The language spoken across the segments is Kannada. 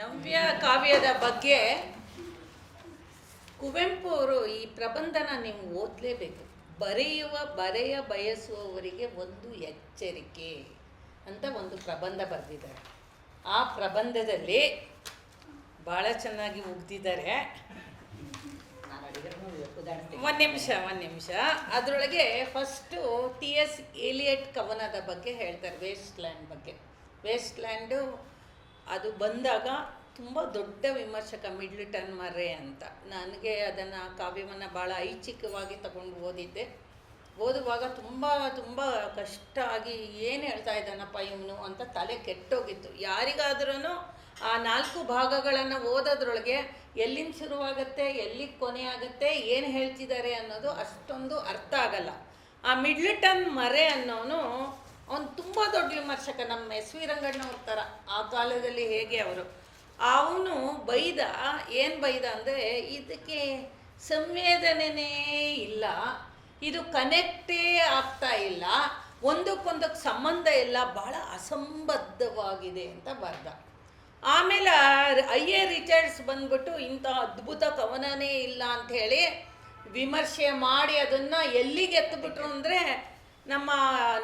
ನವ್ಯ ಕಾವ್ಯದ ಬಗ್ಗೆ ಕುವೆಂಪು ಅವರು ಈ ಪ್ರಬಂಧನ ನೀವು ಓದಲೇಬೇಕು. ಬರೆಯುವ, ಬರೆಯ ಬಯಸುವವರಿಗೆ ಒಂದು ಎಚ್ಚರಿಕೆ ಅಂತ ಒಂದು ಪ್ರಬಂಧ ಬರೆದಿದ್ದಾರೆ. ಆ ಪ್ರಬಂಧದಲ್ಲಿ ಭಾಳ ಚೆನ್ನಾಗಿ ಉಗ್ದಿದ್ದಾರೆ. ಒಂದು ನಿಮಿಷ ಒಂದು ನಿಮಿಷ. ಅದರೊಳಗೆ ಫಸ್ಟು ಟಿ ಎಸ್ ಏಲಿಯಟ್ ಕವನದ ಬಗ್ಗೆ ಹೇಳ್ತಾರೆ ವೇಸ್ಟ್ ಲ್ಯಾಂಡ್ ಬಗ್ಗೆ. ವೇಸ್ಟ್ ಲ್ಯಾಂಡು ಅದು ಬಂದಾಗ ತುಂಬ ದೊಡ್ಡ ವಿಮರ್ಶಕ ಮಿಡ್ಲ್ಟನ್ ಮರ್ರೆ ಅಂತ. ನನಗೆ ಅದನ್ನು ಕಾವ್ಯವನ್ನು ಭಾಳ ಐಚ್ಛಿಕವಾಗಿ ತಗೊಂಡು ಓದಿದ್ದೆ. ಓದುವಾಗ ತುಂಬ ತುಂಬ ಕಷ್ಟ ಆಗಿ ಏನು ಹೇಳ್ತಾ ಇದ್ದಾನಪ್ಪ ಇವನು ಅಂತ ತಲೆ ಕೆಟ್ಟೋಗಿತ್ತು. ಯಾರಿಗಾದ್ರೂ ಆ ನಾಲ್ಕು ಭಾಗಗಳನ್ನು ಓದೋದ್ರೊಳಗೆ ಎಲ್ಲಿಂದ ಶುರುವಾಗುತ್ತೆ ಎಲ್ಲಿ ಕೊನೆ ಆಗುತ್ತೆ ಏನು ಹೇಳ್ತಿದ್ದಾರೆ ಅನ್ನೋದು ಅಷ್ಟೊಂದು ಅರ್ಥ ಆಗಲ್ಲ. ಆ ಮಿಡ್ಲ್ಟನ್ ಮರೆ ಅನ್ನೋನು ಅವನು ತುಂಬ ದೊಡ್ಡ ವಿಮರ್ಶಕ ನಮ್ಮ ಎಸ್ ವಿ ರಂಗಣ್ಣವ್ರ ಥರ ಆ ಕಾಲದಲ್ಲಿ ಹೇಗೆ ಅವರು. ಅವನು ಬೈದ, ಏನು ಬೈದ ಅಂದರೆ, ಇದಕ್ಕೆ ಸಂವೇದನೆಯೇ ಇಲ್ಲ, ಇದು ಕನೆಕ್ಟೇ ಆಗ್ತಾ ಇಲ್ಲ ಒಂದಕ್ಕೊಂದಕ್ಕೆ ಸಂಬಂಧ ಇಲ್ಲ, ಬಹಳ ಅಸಂಬದ್ಧವಾಗಿದೆ ಅಂತ ಬರ್ದ. ಆಮೇಲೆ ಐ ಎ ರಿಚರ್ಡ್ಸ್ ಬಂದ್ಬಿಟ್ಟು ಇಂಥ ಅದ್ಭುತ ಕವನನೇ ಇಲ್ಲ ಅಂಥೇಳಿ ವಿಮರ್ಶೆ ಮಾಡಿ ಅದನ್ನು ಎಲ್ಲಿಗೆ ಎತ್ತಿಬಿಟ್ರು ಅಂದರೆ ನಮ್ಮ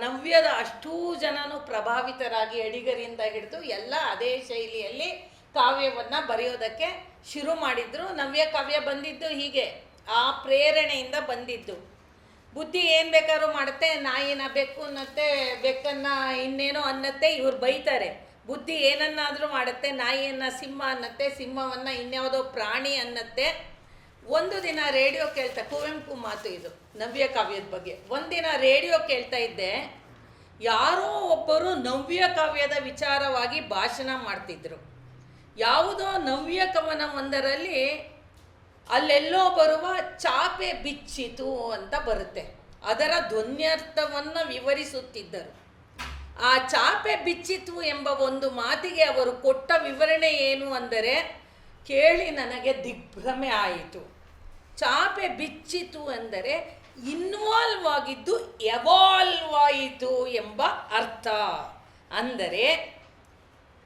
ನವ್ಯದ ಅಷ್ಟೂ ಜನನು ಪ್ರಭಾವಿತರಾಗಿ ಅಡಿಗರಿಂದ ಹಿಡಿದು ಎಲ್ಲ ಅದೇ ಶೈಲಿಯಲ್ಲಿ ಕಾವ್ಯವನ್ನು ಬರೆಯೋದಕ್ಕೆ ಶುರು ಮಾಡಿದ್ರು. ನವ್ಯ ಕಾವ್ಯ ಬಂದಿದ್ದು ಹೀಗೆ. ಆ ಪ್ರೇರಣೆಯಿಂದ ಬಂದಿದ್ದು. ಬುದ್ಧಿ ಏನು ಬೇಕಾದ್ರೂ ಮಾಡುತ್ತೆ, ನಾಯಿನ ಬೆಕ್ಕು ಅನ್ನತ್ತೆ, ಬೆಕ್ಕನ್ನು ಇನ್ನೇನೋ ಅನ್ನತ್ತೆ, ಇವ್ರು ಬೈತಾರೆ. ಬುದ್ಧಿ ಏನನ್ನಾದರೂ ಮಾಡುತ್ತೆ, ನಾಯಿಯನ್ನು ಸಿಂಹ ಅನ್ನತ್ತೆ, ಸಿಂಹವನ್ನು ಇನ್ಯಾವುದೋ ಪ್ರಾಣಿ ಅನ್ನತ್ತೆ. ಒಂದು ದಿನ ರೇಡಿಯೋ ಕೇಳ್ತಾ, ಕುವೆಂಪು ಮಾತು ಇದು, ನವ್ಯ ಕಾವ್ಯದ ಬಗ್ಗೆ. ಒಂದಿನ ರೇಡಿಯೋ ಕೇಳ್ತಾ ಇದ್ದೆ, ಯಾರೋ ಒಬ್ಬರು ನವ್ಯ ಕಾವ್ಯದ ವಿಚಾರವಾಗಿ ಭಾಷಣ ಮಾಡ್ತಿದ್ರು. ಯಾವುದೋ ನವ್ಯ ಕವನ ಒಂದರಲ್ಲಿ ಅಲ್ಲೆಲ್ಲೋ ಬರುವ ಚಾಪೆ ಬಿಚ್ಚಿತು ಅಂತ ಬರುತ್ತೆ. ಅದರ ಧ್ವನ್ಯರ್ಥವನ್ನು ವಿವರಿಸುತ್ತಿದ್ದರು. ಆ ಚಾಪೆ ಬಿಚ್ಚಿತು ಎಂಬ ಒಂದು ಮಾತಿಗೆ ಅವರು ಕೊಟ್ಟ ವಿವರಣೆ ಏನು ಅಂದರೆ, ಕೇಳಿ ನನಗೆ ದಿಗ್ಭ್ರಮೆ ಆಯಿತು. ಚಾಪೆ ಬಿಚ್ಚಿತು ಅಂದರೆ ಇನ್ವಾಲ್ವ್ ಆಗಿದ್ದು ಎವಾಲ್ವ್ ಆಯಿತು ಎಂಬ ಅರ್ಥ. ಅಂದರೆ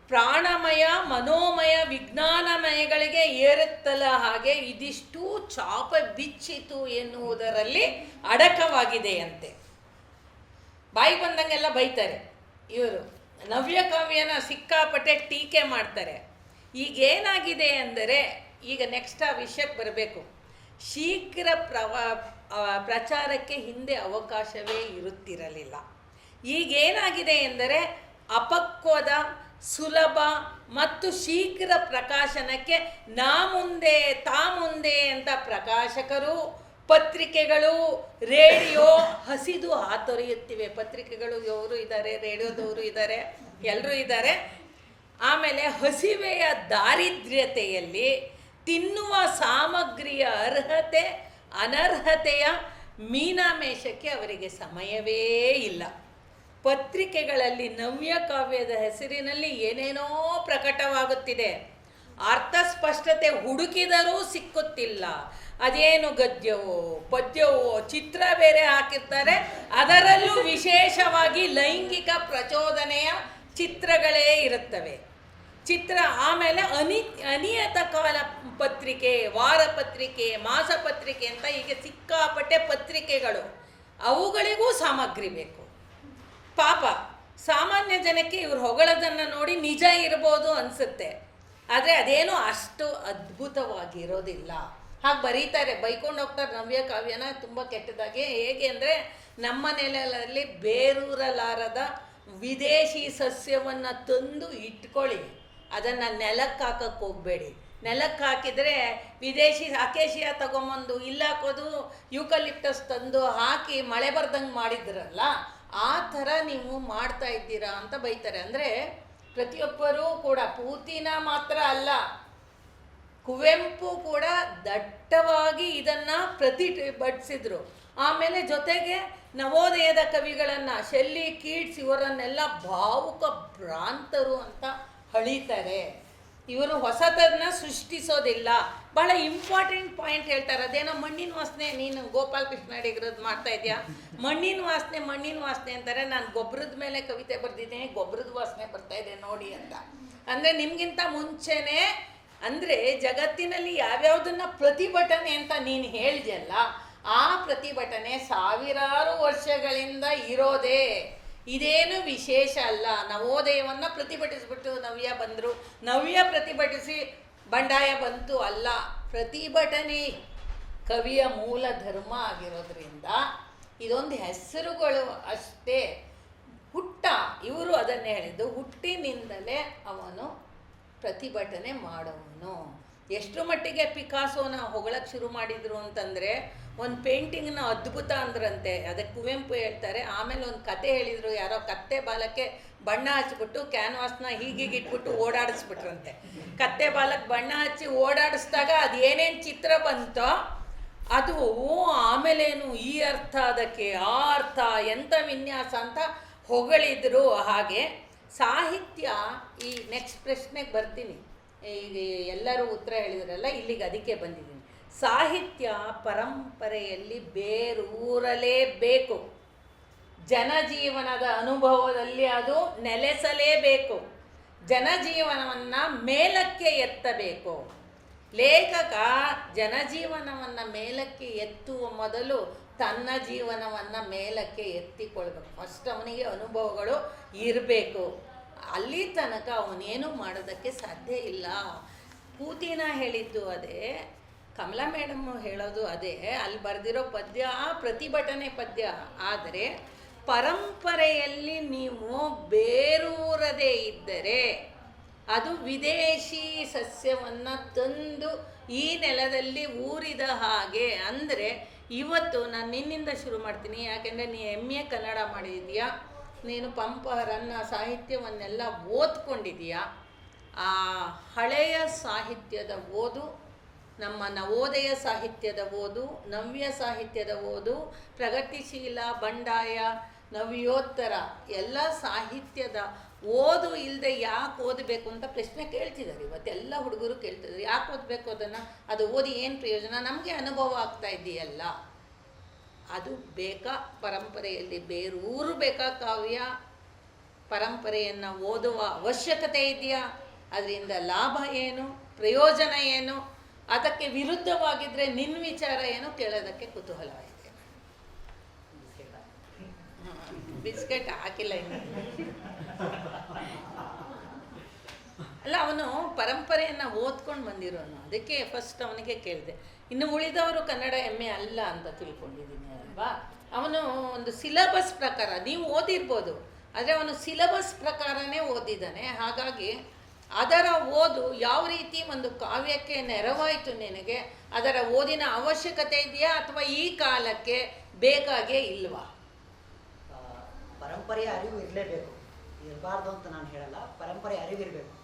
ಪ್ರಾಣಮಯ, ಮನೋಮಯ, ವಿಜ್ಞಾನಮಯಗಳಿಗೆ ಏರುತ್ತಲ ಹಾಗೆ ಇದಿಷ್ಟು ಚಾಪ ಬಿಚ್ಚಿತು ಎನ್ನುವುದರಲ್ಲಿ ಅಡಕವಾಗಿದೆಯಂತೆ. ಬಾಯಿ ಬಂದಂಗೆಲ್ಲ ಬೈತಾರೆ. ಇವರು ನವ್ಯ ಕಾವ್ಯನ ಸಿಕ್ಕಾಪಟ್ಟೆ ಟೀಕೆ ಮಾಡ್ತಾರೆ. ಈಗ ಏನಾಗಿದೆ ಅಂದರೆ ಈಗ ನೆಕ್ಸ್ಟ್ ಆ ವಿಷಯಕ್ಕೆ ಬರಬೇಕು. ಶೀಘ್ರ ಪ್ರವ ಪ್ರಚಾರಕ್ಕೆ ಹಿಂದೆ ಅವಕಾಶವೇ ಇರುತ್ತಿರಲಿಲ್ಲ. ಈಗೇನಾಗಿದೆ ಎಂದರೆ ಅಪಕ್ವದ, ಸುಲಭ ಮತ್ತು ಶೀಘ್ರ ಪ್ರಕಾಶನಕ್ಕೆ ನಾ ಮುಂದೆ, ತಾ ಮುಂದೆ ಅಂತ ಪ್ರಕಾಶಕರು, ಪತ್ರಿಕೆಗಳು, ರೇಡಿಯೋ ಹಸಿದು ಹಾತೊರೆಯುತ್ತಿವೆ. ಪತ್ರಿಕೆಗಳು ಇವರು ಇದ್ದಾರೆ, ರೇಡಿಯೋದವರು ಇದ್ದಾರೆ, ಎಲ್ಲರೂ ಇದ್ದಾರೆ. ಆಮೇಲೆ ಹಸಿವೆಯ ದಾರಿದ್ರ್ಯತೆಯಲ್ಲಿ ತಿನ್ನುವ ಸಾಮಗ್ರಿಯ ಅರ್ಹತೆ, ಅನರ್ಹತೆಯ ಮೀನಾಮೇಷಕ್ಕೆ ಅವರಿಗೆ ಸಮಯವೇ ಇಲ್ಲ. ಪತ್ರಿಕೆಗಳಲ್ಲಿ ನವ್ಯ ಕಾವ್ಯದ ಹೆಸರಿನಲ್ಲಿ ಏನೇನೋ ಪ್ರಕಟವಾಗುತ್ತಿದೆ. ಅರ್ಥ ಸ್ಪಷ್ಟತೆ ಹುಡುಕಿದರೂ ಸಿಕ್ಕುತ್ತಿಲ್ಲ. ಅದೇನು ಗದ್ಯವೋ, ಪದ್ಯವೋ, ಚಿತ್ರ ಬೇರೆ ಹಾಕಿರ್ತಾರೆ. ಅದರಲ್ಲೂ ವಿಶೇಷವಾಗಿ ಲೈಂಗಿಕ ಪ್ರಚೋದನೆಯ ಚಿತ್ರಗಳೇ ಇರುತ್ತವೆ. ಚಿತ್ರ ಆಮೇಲೆ ಅನಿ ಅನಿಯತ ಕಾಲ ಪತ್ರಿಕೆ, ವಾರ ಪತ್ರಿಕೆ, ಮಾಸ ಪತ್ರಿಕೆ ಅಂತ ಹೀಗೆ ಸಿಕ್ಕಾಪಟ್ಟೆ ಪತ್ರಿಕೆಗಳು. ಅವುಗಳಿಗೂ ಸಾಮಗ್ರಿ ಬೇಕು. ಪಾಪ, ಸಾಮಾನ್ಯ ಜನಕ್ಕೆ ಇವ್ರು ಹೊಗಳೋದನ್ನು ನೋಡಿ ನಿಜ ಇರ್ಬೋದು ಅನಿಸುತ್ತೆ. ಆದರೆ ಅದೇನು ಅಷ್ಟು ಅದ್ಭುತವಾಗಿರೋದಿಲ್ಲ. ಹಾಗೆ ಬರೀತಾರೆ, ಬೈಕೊಂಡು ಹೋಗ್ತಾರೆ ನವ್ಯ ಕಾವ್ಯನ ತುಂಬ ಕೆಟ್ಟದಾಗಿ. ಹೇಗೆ ಅಂದರೆ ನಮ್ಮ ನೆಲದಲ್ಲಿ ಬೇರೂರಲಾರದ ವಿದೇಶಿ ಸಸ್ಯವನ್ನು ತಂದು ಇಟ್ಕೊಳ್ಳಿ. ಅದನ್ನು ನೆಲಕ್ಕೆ ಹಾಕಕ್ಕೆ ಹೋಗಬೇಡಿ. ನೆಲಕ್ಕೆ ಹಾಕಿದರೆ ವಿದೇಶಿ ಅಕೇಶಿಯ ತಗೊಂಬಂದು ಇಲ್ಲ ಹಾಕೋದು ಯೂಕಲಿಪ್ಟಸ್ ತಂದು ಹಾಕಿ ಮಳೆ ಬರ್ದಂಗೆ ಮಾಡಿದ್ರಲ್ಲ, ಆ ಥರ ನೀವು ಮಾಡ್ತಾ ಇದ್ದೀರಾ ಅಂತ ಬೈತಾರೆ. ಅಂದರೆ ಪ್ರತಿಯೊಬ್ಬರೂ ಕೂಡ ಪೂತಿನ ಮಾತ್ರ ಅಲ್ಲ, ಕುವೆಂಪು ಕೂಡ ದಟ್ಟವಾಗಿ ಇದನ್ನು ಪ್ರತಿಭಟಿಸಿದ್ರು. ಆಮೇಲೆ ಜೊತೆಗೆ ನವೋದಯದ ಕವಿಗಳನ್ನು ಶೆಲ್ಲಿ ಕೀಟ್ಸ್ ಇವರನ್ನೆಲ್ಲ ಭಾವುಕ ಭ್ರಾಂತರು ಅಂತ ಹಳಿತಾರೆ. ಇವರು ಹೊಸತನ್ನ ಸೃಷ್ಟಿಸೋದಿಲ್ಲ. ಬಹಳ ಇಂಪಾರ್ಟೆಂಟ್ ಪಾಯಿಂಟ್ ಹೇಳ್ತಾರೆ. ಅದೇನೋ ಮಣ್ಣಿನ ವಾಸನೆ, ನೀನು ಗೋಪಾಲ್ ಕೃಷ್ಣ ಮಾಡ್ತಾ ಇದೆಯಾ? ಮಣ್ಣಿನ ವಾಸನೆ ಮಣ್ಣಿನ ವಾಸನೆ ಅಂತಾರೆ ನಾನು ಗೊಬ್ಬರದ ಮೇಲೆ ಕವಿತೆ ಬರೆದಿದ್ದೀನಿ ಗೊಬ್ಬರದ ವಾಸನೆ ಬರ್ತಾ ಇದೆ ನೋಡಿ ಅಂತ. ಅಂದರೆ ನಿಮಗಿಂತ ಮುಂಚೆನೇ, ಅಂದರೆ ಜಗತ್ತಿನಲ್ಲಿ ಯಾವ್ಯಾವುದನ್ನ ಪ್ರತಿಭಟನೆ ಅಂತ ನೀನು ಹೇಳಿದೆಯಲ್ಲ, ಆ ಪ್ರತಿಭಟನೆ ಸಾವಿರಾರು ವರ್ಷಗಳಿಂದ ಇರೋದೇ. ಇದೇನು ವಿಶೇಷ ಅಲ್ಲ. ನವೋದಯವನ್ನು ಪ್ರತಿಭಟಿಸ್ಬಿಟ್ಟು ನವ್ಯ ಬಂದರು. ನವ್ಯ ಪ್ರತಿಭಟಿಸಿ ಬಂಡಾಯ ಬಂತು ಅಲ್ಲ. ಪ್ರತಿಭಟನೆ ಕವಿಯ ಮೂಲ ಧರ್ಮ ಆಗಿರೋದ್ರಿಂದ ಇದೊಂದು ಹೆಸರುಗಳು ಅಷ್ಟೇ. ಹುಟ್ಟ, ಇವರು ಅದನ್ನೇ ಹೇಳಿದ್ದು, ಹುಟ್ಟಿನಿಂದಲೇ ಅವನು ಪ್ರತಿಭಟನೆ ಮಾಡೋನು ಎಷ್ಟು ಮಟ್ಟಿಗೆ ಪಿಕಾಸೋನ ಹೊಗಳಕ್ಕೆ ಶುರು ಮಾಡಿದ್ರು ಅಂತಂದರೆ ಒಂದು ಪೇಂಟಿಂಗ್ನ ಅದ್ಭುತ ಅಂದ್ರಂತೆ. ಅದಕ್ಕೆ ಕುವೆಂಪು ಹೇಳ್ತಾರೆ, ಆಮೇಲೆ ಒಂದು ಕತೆ ಹೇಳಿದರು, ಯಾರೋ ಕತ್ತೆ ಬಾಲಕ್ಕೆ ಬಣ್ಣ ಹಚ್ಬಿಟ್ಟು ಕ್ಯಾನ್ವಾಸ್ನ ಹೀಗೀಗೆ ಇಟ್ಬಿಟ್ಟು ಓಡಾಡಿಸ್ಬಿಟ್ರಂತೆ. ಕತ್ತೆ ಬಾಲಕ್ಕೆ ಬಣ್ಣ ಹಚ್ಚಿ ಓಡಾಡಿಸ್ದಾಗ ಅದು ಏನೇನು ಚಿತ್ರ ಬಂತೋ, ಅದು ಆಮೇಲೇನು ಈ ಅರ್ಥ, ಅದಕ್ಕೆ ಆ ಅರ್ಥ ಎಂಥ ವಿನ್ಯಾಸ ಅಂತ ಹೊಗಳಿದ್ರು. ಹಾಗೆ ಸಾಹಿತ್ಯ ಈ ನೆಕ್ಸ್ಟ್ ಪ್ರಶ್ನೆಗೆ ಬರ್ತೀನಿ. ಈಗ ಎಲ್ಲರೂ ಉತ್ತರ ಹೇಳಿದ್ರಲ್ಲ, ಇಲ್ಲಿಗೆ ಅದಕ್ಕೆ ಬಂದಿದ್ದೀನಿ. ಸಾಹಿತ್ಯ ಪರಂಪರೆಯಲ್ಲಿ ಬೇರೂರಲೇಬೇಕು ಜನಜೀವನದ ಅನುಭವದಲ್ಲಿ ಅದು ನೆಲೆಸಲೇಬೇಕು. ಜನಜೀವನವನ್ನು ಮೇಲಕ್ಕೆ ಎತ್ತಬೇಕು. ಲೇಖಕ ಜನಜೀವನವನ್ನು ಮೇಲಕ್ಕೆ ಎತ್ತುವ ಮೊದಲು ತನ್ನ ಜೀವನವನ್ನು ಮೇಲಕ್ಕೆ ಎತ್ತಿಕೊಳ್ಬೇಕು. ಫಸ್ಟ್ ಅವನಿಗೆ ಅನುಭವಗಳು ಇರಬೇಕು. ಅಲ್ಲಿ ತನಕ ಅವನೇನು ಮಾಡೋದಕ್ಕೆ ಸಾಧ್ಯ ಇಲ್ಲ. ಪೂತಿನ ಹೇಳಿದ್ದು ಅದೇ, ಕಮಲಾ ಮೇಡಮ್ ಹೇಳೋದು ಅದೇ, ಅಲ್ಲಿ ಬರೆದಿರೋ ಪದ್ಯ ಪ್ರತಿಭಟನೆ ಪದ್ಯ, ಆದರೆ ಪರಂಪರೆಯಲ್ಲಿ ನೀವು ಬೇರೂರದೇ ಇದ್ದರೆ ಅದು ವಿದೇಶಿ ಸಸ್ಯವನ್ನು ತಂದು ಈ ನೆಲದಲ್ಲಿ ಊರಿದ ಹಾಗೆ, ಅಂದರೆ ಇವತ್ತು ನಾನು ನಿನ್ನಿಂದ ಶುರು ಮಾಡ್ತೀನಿ. ಯಾಕೆಂದರೆ ನೀ ಎಂ ಕನ್ನಡ ಮಾಡಿದೀಯಾ? ನೀನು ಪಂಪ ರನ್ನ ಸಾಹಿತ್ಯವನ್ನೆಲ್ಲ ಓದ್ಕೊಂಡಿದೀಯಾ ಆ ಹಳೆಯ ಸಾಹಿತ್ಯದ ಓದು, ನಮ್ಮ ನವೋದಯ ಸಾಹಿತ್ಯದ ಓದು, ನವ್ಯ ಸಾಹಿತ್ಯದ ಓದು, ಪ್ರಗತಿಶೀಲ, ಬಂಡಾಯ, ನವ್ಯೋತ್ತರ, ಎಲ್ಲ ಸಾಹಿತ್ಯದ ಓದು ಇಲ್ಲದೆ ಯಾಕೆ ಓದಬೇಕು ಅಂತ ಪ್ರಶ್ನೆ ಕೇಳ್ತಿದ್ದಾರೆ. ಇವತ್ತೆಲ್ಲ ಹುಡುಗರು ಕೇಳ್ತಿದ್ದಾರೆ, ಯಾಕೆ ಓದಬೇಕು ಅದನ್ನು? ಅದು ಓದಿ ಏನು ಪ್ರಯೋಜನ? ನಮಗೆ ಅನುಭವ ಆಗ್ತಾ ಇದೆಯಲ್ಲ. ಅದು ಬೇಕಾ ಪರಂಪರೆಯಲ್ಲಿ ಬೇರೂರು ಬೇಕಾ ಕಾವ್ಯ? ಪರಂಪರೆಯನ್ನು ಓದುವ ಅವಶ್ಯಕತೆ ಇದೆಯಾ? ಅದರಿಂದ ಲಾಭ ಏನು? ಪ್ರಯೋಜನ ಏನು? ಅದಕ್ಕೆ ವಿರುದ್ಧವಾಗಿದ್ದರೆ ನಿನ್ನ ವಿಚಾರ ಏನು? ಕೇಳೋದಕ್ಕೆ ಕುತೂಹಲ ಇದೆ ಬಿಸ್ಕೆಟ್ ಹಾಕಿಲ್ಲ ಇನ್ನು. ಅಲ್ಲ, ಅವನು ಪರಂಪರೆಯನ್ನು ಓದ್ಕೊಂಡು ಬಂದಿರೋನು. ಅದಕ್ಕೆ ಫಸ್ಟ್ ಅವನಿಗೆ ಕೇಳಿದೆ. ಇನ್ನು ಉಳಿದವರು ಕನ್ನಡ ಎಮ್ಮೆ ಅಲ್ಲ ಅಂತ ತಿಳ್ಕೊಂಡಿದ್ದೀನಿ ಅಲ್ವಾ? ಅವನು ಒಂದು ಸಿಲಬಸ್ ಪ್ರಕಾರ, ನೀವು ಓದಿರ್ಬೋದು, ಆದರೆ ಅವನು ಸಿಲಬಸ್ ಪ್ರಕಾರನೇ ಓದಿದ್ದಾನೆ. ಹಾಗಾಗಿ ಅದರ ಓದು ಯಾವ ರೀತಿ ಒಂದು ಕಾವ್ಯಕ್ಕೆ ನೆರವಾಯಿತು ನಿನಗೆ, ಅದರ ಓದಿನ ಅವಶ್ಯಕತೆ ಇದೆಯಾ ಅಥವಾ ಈ ಕಾಲಕ್ಕೆ ಬೇಕಾಗೇ ಇಲ್ವಾ? ಪರಂಪರೆಯ ಅರಿವು ಇರಲೇಬೇಕು. ಇರಬಾರ್ದು ಅಂತ ನಾನು ಹೇಳಲ್ಲ ಪರಂಪರೆ ಅರಿವು ಇರಬೇಕು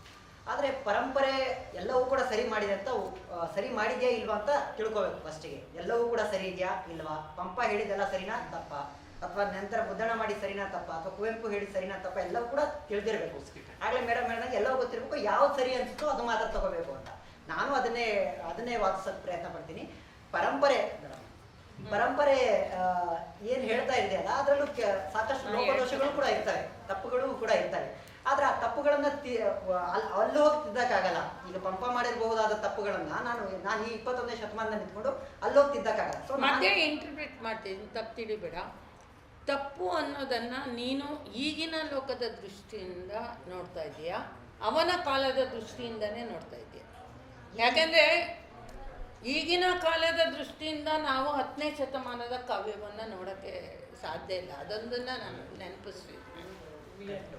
ಆದರೆ ಪರಂಪರೆ ಎಲ್ಲವೂ ಕೂಡ ಸರಿ ಮಾಡಿದೆ ಅಂತ ಸರಿ ಮಾಡಿದ್ಯಾ ಇಲ್ವಾ ಅಂತ ತಿಳ್ಕೊಬೇಕು ಫಸ್ಟಿಗೆ ಎಲ್ಲವೂ ಕೂಡ ಸರಿ ಇದೆಯಾ ಇಲ್ವಾ? ಪಂಪ ಹೇಳಿದೆಲ್ಲ ಸರಿನಾ? ತಪ್ಪ. ಅಥವಾ ನಂತರ ಮುದ್ರಣ ಮಾಡಿ ಸರಿನಾ? ತಪ್ಪ. ಅಥವಾ ಕುವೆಂಪು ಹೇಳಿ ಸರಿನಾ? ತಪ್ಪ. ಎಲ್ಲವೂ ಕೂಡ ತಿಳಿದಿರಬೇಕು. ಆಗಲೇ ಮೇಡಮ್ ಮೇಡಮ್ ಎಲ್ಲವೂ ಗೊತ್ತಿರಬೇಕು. ಯಾವ್ದು ಸರಿ ಅನ್ಸುತ್ತೋ ಅದು ಮಾತ್ರ ತಗೋಬೇಕು ಅಂತ. ನಾನು ಅದನ್ನೇ ಅದನ್ನೇ ವಾದಿಸೋಕೆ ಪ್ರಯತ್ನ ಪಡ್ತೀನಿ. ಪರಂಪರೆ ಪರಂಪರೆ ಏನ್ ಹೇಳ್ತಾ ಇದೆಯಲ್ಲ ಅದರಲ್ಲೂ ಸಾಕಷ್ಟು ಲೋಪದೋಷಗಳು ಕೂಡ ಇರ್ತವೆ. ತಪ್ಪುಗಳು ಕೂಡ ಇರ್ತವೆ. ಆದ್ರೆ ಆ ತಪ್ಪುಗಳನ್ನ ಅಲ್ಲಿ ಹೋಗಿ ತಿದ್ದಕ್ಕಾಗಲ್ಲ. ಈಗ ಪಂಪ ಮಾಡಿರಬಹುದಾದ ತಪ್ಪುಗಳನ್ನ ನಾನು ನಾನು ಈ ಇಪ್ಪತ್ತೊಂದನೇ ಶತಮಾನ ನಿಂತ್ಕೊಂಡು ಅಲ್ಲಿ ಹೋಗಿ ತಿದ್ದಕ್ಕಾಗಲ್ಲ ಸೊ ಮತ್ತೆ ಇಂಟರ್ಪ್ರಿಟ್ ಮಾಡ್ತೀನಿ ತಪ್ಪು ತಿಳಿಬೇಡ ತಪ್ಪು ಅನ್ನೋದನ್ನು ನೀನು ಈಗಿನ ಲೋಕದ ದೃಷ್ಟಿಯಿಂದ ನೋಡ್ತಾ ಇದೀಯಾ ಅವನ ಕಾಲದ ದೃಷ್ಟಿಯಿಂದನೇ ನೋಡ್ತಾ ಇದೀಯ ಯಾಕೆಂದರೆ ಈಗಿನ ಕಾಲದ ದೃಷ್ಟಿಯಿಂದ ನಾವು ಹತ್ತನೇ ಶತಮಾನದ ಕಾವ್ಯವನ್ನು ನೋಡೋಕ್ಕೆ ಸಾಧ್ಯ ಇಲ್ಲ. ಅದೊಂದನ್ನು ನಾನು ನೆನಪಿಸ್ತೀನಿ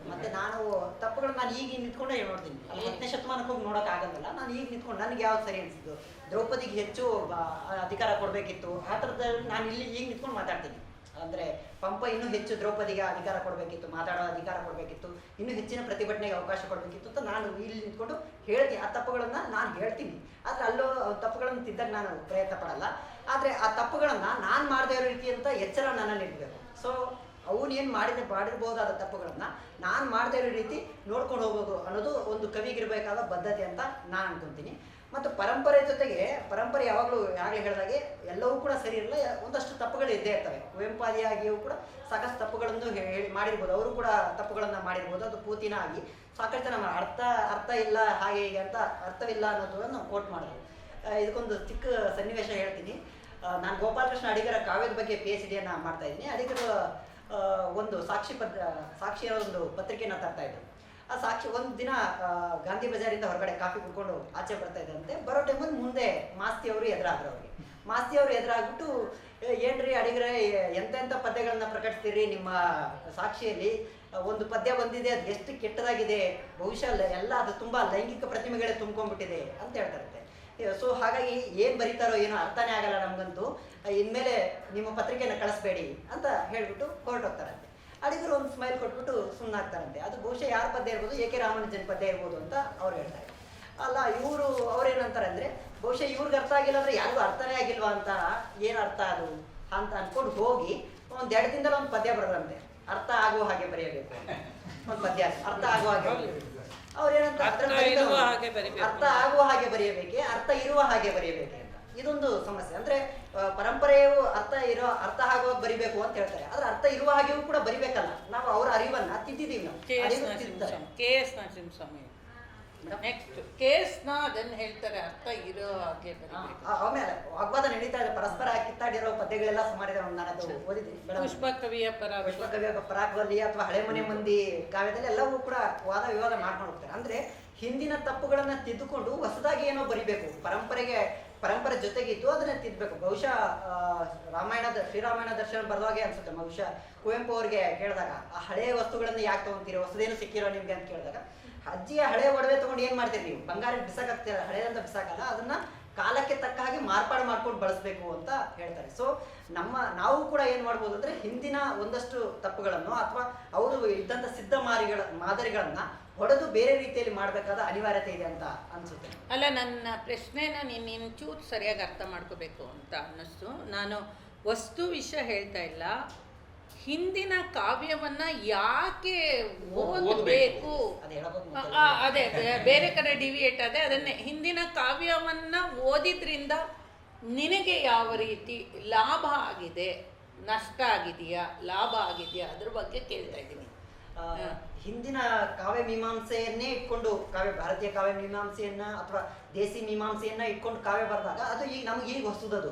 ಮತ್ತೆ ನಾನು ತಪ್ಪುಗಳು ನಾನು ಈಗ ನಿಂತ್ಕೊಂಡೇ ನೋಡ್ತೀನಿ. ಅಲ್ಲಿ ಹತ್ತನೇ ಶತಮಾನಕ್ಕೆ ಹೋಗಿ ನೋಡಕ್ ಆಗಲ್ಲ ನಾನು ಈಗ ನಿಂತ್ಕೊಂಡು ನನಗೆ ಯಾವ್ದು ಸರಿ ಅನ್ಸಿದ್ದು? ದ್ರೌಪದಿಗೆ ಹೆಚ್ಚು ಅಧಿಕಾರ ಕೊಡಬೇಕಿತ್ತು. ಆ ಥರದಲ್ಲಿ ನಾನು ಇಲ್ಲಿ ಈಗ ನಿಂತ್ಕೊಂಡು ಮಾತಾಡ್ತೀನಿ. ಅಂದ್ರೆ ಪಂಪ ಇನ್ನೂ ಹೆಚ್ಚು ದ್ರೌಪದಿಗೆ ಅಧಿಕಾರ ಕೊಡಬೇಕಿತ್ತು, ಮಾತಾಡೋ ಅಧಿಕಾರ ಕೊಡಬೇಕಿತ್ತು, ಇನ್ನೂ ಹೆಚ್ಚಿನ ಪ್ರತಿಭಟನೆಗೆ ಅವಕಾಶ ಕೊಡಬೇಕಿತ್ತು ಅಂತ ನಾನು ಇಲ್ಲಿ ನಿಂತ್ಕೊಂಡು ಹೇಳ್ತೀನಿ. ಆ ತಪ್ಪುಗಳನ್ನ ನಾನು ಹೇಳ್ತೀನಿ. ಆದ್ರೆ ಅಲ್ಲೋ ತಪ್ಪುಗಳನ್ನು ತಿದ್ದಕ್ಕೆ ನಾನು ಪ್ರಯತ್ನ ಪಡಲ್ಲ. ಆದ್ರೆ ಆ ತಪ್ಪುಗಳನ್ನ ನಾನು ಮಾಡದೇ ಇರೋ ರೀತಿ ಅಂತ ಎಚ್ಚರ ನನ್ನಲ್ಲಿ ಇಡಬೇಕು ಸೊ ಅವನು ಏನು ಮಾಡಿದ ಮಾಡಿರ್ಬೋದಾದ ತಪ್ಪುಗಳನ್ನ ನಾನು ಮಾಡದೇ ಇರೋ ರೀತಿ ನೋಡ್ಕೊಂಡು ಹೋಗೋದು ಅನ್ನೋದು ಒಂದು ಕವಿಗಿರಬೇಕಾದ ಬದ್ಧತೆ ಅಂತ ನಾನು ಅನ್ಕೊಂತೀನಿ. ಮತ್ತು ಪರಂಪರೆ ಜೊತೆಗೆ ಪರಂಪರೆ ಯಾವಾಗಲೂ ಆಗಲೇ ಹೇಳಿದಾಗೆ ಎಲ್ಲವೂ ಕೂಡ ಸರಿ ಇರಲ್ಲ, ಒಂದಷ್ಟು ತಪ್ಪುಗಳು ಇದ್ದೇ ಇರ್ತವೆ. ಕುವೆಂಪಾದಿಯಾಗಿಯೂ ಕೂಡ ಸಾಕಷ್ಟು ತಪ್ಪುಗಳನ್ನು ಹೇಳಿ ಮಾಡಿರ್ಬೋದು. ಅವರು ಕೂಡ ತಪ್ಪುಗಳನ್ನು ಮಾಡಿರ್ಬೋದು. ಅದು ಪೂತಿನ ಆಗಿ ಸಾಕಷ್ಟು ನಮ್ಮ ಅರ್ಥ ಅರ್ಥ ಇಲ್ಲ ಹಾಗೆ ಹೀಗೆ ಅಂತ ಅರ್ಥವಿಲ್ಲ ಅನ್ನೋದನ್ನು ಕೋಟ್ ಮಾಡೋದು ಇದಕ್ಕೊಂದು ಚಿಕ್ಕ ಸನ್ನಿವೇಶ ಹೇಳ್ತೀನಿ. ನಾನು ಗೋಪಾಲಕೃಷ್ಣ ಅಡಿಗರ ಕಾವ್ಯದ ಬಗ್ಗೆ ಪಿ ಎಚ್ ಡಿಯನ್ನು ಮಾಡ್ತಾ ಇದ್ದೀನಿ. ಅಡಿಗರ ಒಂದು ಸಾಕ್ಷಿ ಪತ್ರ ಸಾಕ್ಷಿಯ ಒಂದು ಪತ್ರಿಕೆಯನ್ನು ತರ್ತಾ ಇದ್ದರು ಆ ಸಾಕ್ಷಿ ಒಂದು ದಿನ ಗಾಂಧಿ ಬಜಾರಿಂದ ಹೊರಗಡೆ ಕಾಫಿ ಕುಡ್ಕೊಂಡು ಆಚೆ ಬರ್ತಾ ಇದ್ದಂತೆ ಬರೋ ಟೈಮಲ್ಲಿ ಮುಂದೆ ಮಾಸ್ತಿಯವರು ಎದುರಾದ್ರು ಅವ್ರಿಗೆ. ಮಾಸ್ತಿಯವರು ಎದುರಾಗ್ಬಿಟ್ಟು "ಏ, ಏನ್ರಿ ಅಡಿಗರೆ ಎಂತೆಂಥ ಪದ್ಯಗಳನ್ನ ಪ್ರಕಟಿಸ್ತೀರಿ? ನಿಮ್ಮ ಸಾಕ್ಷಿಯಲ್ಲಿ ಒಂದು ಪದ್ಯ ಬಂದಿದೆ ಅದು ಎಷ್ಟು ಕೆಟ್ಟದಾಗಿದೆ. ಬಹುಶಃ ಎಲ್ಲ ಅದು ತುಂಬಾ ಲೈಂಗಿಕ ಪ್ರತಿಮೆಗಳೇ ತುಂಬ್ಕೊಂಡ್ಬಿಟ್ಟಿದೆ. ಅಂತ ಹೇಳ್ತಾರಂತೆ ಸೊ ಹಾಗಾಗಿ ಏನ್ ಬರೀತಾರೋ ಏನೋ ಅರ್ಥನೇ ಆಗಲ್ಲ ನಮ್ಗಂತೂ. ಇನ್ಮೇಲೆ ನಿಮ್ಮ ಪತ್ರಿಕೆನ ಕಳಿಸ್ಬೇಡಿ ಅಂತ ಹೇಳ್ಬಿಟ್ಟು ಹೊರಟೋಗ್ತಾರಂತೆ ಅಡಿಗರು ಒಂದು ಸ್ಮೈಲ್ ಕೊಟ್ಬಿಟ್ಟು ಸುಮ್ಮನಾಗ್ತಾರಂತೆ ಅದು ಬಹುಶಃ ಯಾರ ಪದ್ಯ ಇರ್ಬೋದು ಎ ಕೆ ರಾಮಾನುಜನ್ ಪದ್ಯ ಇರ್ಬೋದು ಅಂತ ಅವ್ರು ಹೇಳ್ತಾರೆ. ಅಲ್ಲ, ಇವರು ಅವ್ರೇನಂತಾರೆ ಅಂದ್ರೆ ಬಹುಶಃ ಇವ್ರಿಗೆ ಅರ್ಥ ಆಗಿಲ್ಲ ಅಂದ್ರೆ ಯಾರಿಗೂ ಅರ್ಥನೇ ಆಗಿಲ್ವಾ ಅಂತ ಏನ್ ಅರ್ಥ ಅದು ಅಂತ ಅನ್ಕೊಂಡು ಹೋಗಿ ಒಂದ್ ಎರಡು ದಿನದಲ್ಲಿ ಒಂದು ಪದ್ಯ ಬರೋದಂತೆ ಅರ್ಥ ಆಗೋ ಹಾಗೆ ಬರೆಯಬೇಕು. ಒಂದು ಪದ್ಯ, ಅರ್ಥ ಆಗೋ ಹಾಗೆ ಬರೆಯಬೇಕು. ಅವ್ರು ಅರ್ಥ. ಹಾಗೆ. ಆಗುವ ಹಾಗೆ ಬರೆಯಬೇಕೆ? ಅರ್ಥ ಇರುವ ಹಾಗೆ ಬರೆಯಬೇಕೆ ಅಂತ. ಇದೊಂದು ಸಮಸ್ಯೆ. ಅಂದ್ರೆ ಪರಂಪರೆಯು ಅರ್ಥ ಇರೋ ಅರ್ಥ ಆಗುವಾಗ ಬರಿಬೇಕು ಅಂತ ಹೇಳ್ತಾರೆ. ಆದ್ರೆ ಅರ್ಥ ಇರುವ ಹಾಗೆಯೂ ಕೂಡ ಬರಿಬೇಕಲ್ಲ. ನಾವು ಅವರ ಅರಿವನ್ನ ತಿದ್ದಿದೀವಿ ನಾವು K S Narasimhaswamy madam? Next ಕೇಸ್ನ ಅದನ್ನ ಹೇಳ್ತಾರೆ ಅರ್ಥ ಇರೋ ಹಾಗೆ ಆಮೇಲೆ ವಾಗ್ವಾದ ನಡೀತಾ ಇದೆ. ಪರಸ್ಪರ ಕಿತ್ತಾಡಿರೋ ಪದ್ಯಗಳೆಲ್ಲ ಸುಮಾರಿದೆ ನಾನು ಅದು ಓದಿದ್ದೀನಿ. ಪುಷ್ಪ ಕವಿಯ ಪರ ಪುಷ್ಪಕವಿಯ ಪರಾಕ್ವಲ್ಲಿ ಅಥವಾ ಹಳೆ ಮನೆ ಮಂದಿ ಕಾವ್ಯದಲ್ಲಿ ಎಲ್ಲವೂ ಕೂಡ ವಾದ ವಿವಾದ ಮಾಡ್ಕೊಂಡು ಹೋಗ್ತಾರೆ. ಅಂದ್ರೆ ಹಿಂದಿನ ತಪ್ಪುಗಳನ್ನ ತಿದ್ದುಕೊಂಡು ಹೊಸದಾಗಿ ಏನೋ ಬರಿಬೇಕು. ಪರಂಪರೆಗೆ ಪರಂಪರೆ ಜೊತೆಗಿದ್ದು ಅದನ್ನ ತಿದ್ದಬೇಕು ಬಹುಶಃ ರಾಮಾಯಣ ರಾಮಾಯಣದ ಶ್ರೀರಾಮಾಯಣ ದರ್ಶನ ಬರೆದಾಗೆ ಅನ್ಸುತ್ತೆ. ಬಹುಶಃ ಕುವೆಂಪು ಅವ್ರಿಗೆ ಕೇಳಿದಾಗ ಆ ಹಳೆಯ ವಸ್ತುಗಳನ್ನ ಯಾಕೆ ತಗೊಂತೀರಿ? ಹೊಸದೇನು ಸಿಕ್ಕಿರೋ ನಿಮ್ಗೆ ಅಂತ ಕೇಳಿದಾಗ ಅಜ್ಜಿಯ ಹಳೆ ಒಡವೆ ತಗೊಂಡು ಏನ್ ಮಾಡ್ತೀರಿ ನೀವು? ಬಂಗಾರ ಬಿಸಾಕಾಗ್ತೀರ ಹಳೆದಂತ ಬಿಸಾಕಲ್ಲ, ಅದನ್ನ ಕಾಲಕ್ಕೆ ತಕ್ಕ ಹಾಗೆ ಮಾರ್ಪಾಡು ಮಾಡ್ಕೊಂಡು ಬಳಸಬೇಕು ಅಂತ ಹೇಳ್ತಾರೆ. ಸೊ ನಮ್ಮ, ನಾವು ಕೂಡ ಏನ್ ಮಾಡ್ಬೋದು ಅಂದ್ರೆ ಹಿಂದಿನ ಒಂದಷ್ಟು ತಪ್ಪುಗಳನ್ನು ಅಥವಾ ಅವರು ಇದ್ದಂತ ಸಿದ್ಧ ಮಾರಿಗಳ, ಮಾದರಿಗಳನ್ನ ಹೊಡೆದು ಬೇರೆ ರೀತಿಯಲ್ಲಿ ಮಾಡಬೇಕಾದ ಅನಿವಾರ್ಯತೆ ಇದೆ ಅಂತ ಅನ್ಸುತ್ತೆ. ಅಲ್ಲ, ನನ್ನ ಪ್ರಶ್ನೆನ ನೀನು ಚೂತ್ ಸರಿಯಾಗಿ ಅರ್ಥ ಮಾಡ್ಕೋಬೇಕು ಅಂತ ಅನ್ನಿಸ್ತು. ನಾನು ವಸ್ತು ವಿಷಯ ಹೇಳ್ತಾ ಇಲ್ಲ. ಹಿಂದಿನ ಕಾವ್ಯವನ್ನ ಯಾಕೆ ಓದಬೇಕು? ಅದು ಬೇರೆ ಕಡೆ ಡಿವಿಯೇಟ್ ಅದೇ ಅದನ್ನೇ. ಹಿಂದಿನ ಕಾವ್ಯವನ್ನ ಓದಿದ್ರಿಂದ ನಿನಗೆ ಯಾವ ರೀತಿ ಲಾಭ ಆಗಿದೆ ನಷ್ಟ ಆಗಿದೆಯಾ ಲಾಭ ಆಗಿದೆಯಾ ಅದ್ರ ಬಗ್ಗೆ ಕೇಳ್ತಾ ಇದ್ದೀನಿ. ಹಿಂದಿನ ಕಾವ್ಯ ಮೀಮಾಂಸೆಯನ್ನೇ ಇಟ್ಕೊಂಡು ಕಾವ್ಯ ಭಾರತೀಯ ಕಾವ್ಯ ಮೀಮಾಂಸೆಯನ್ನ ಅಥವಾ ದೇಸಿ ಮೀಮಾಂಸೆಯನ್ನ ಇಟ್ಕೊಂಡು ಕಾವ್ಯ ಬರೆದಾಗ ಅದು ಈಗ ನಮ್ಗೆ ಈಗ ಹೊಸದದು.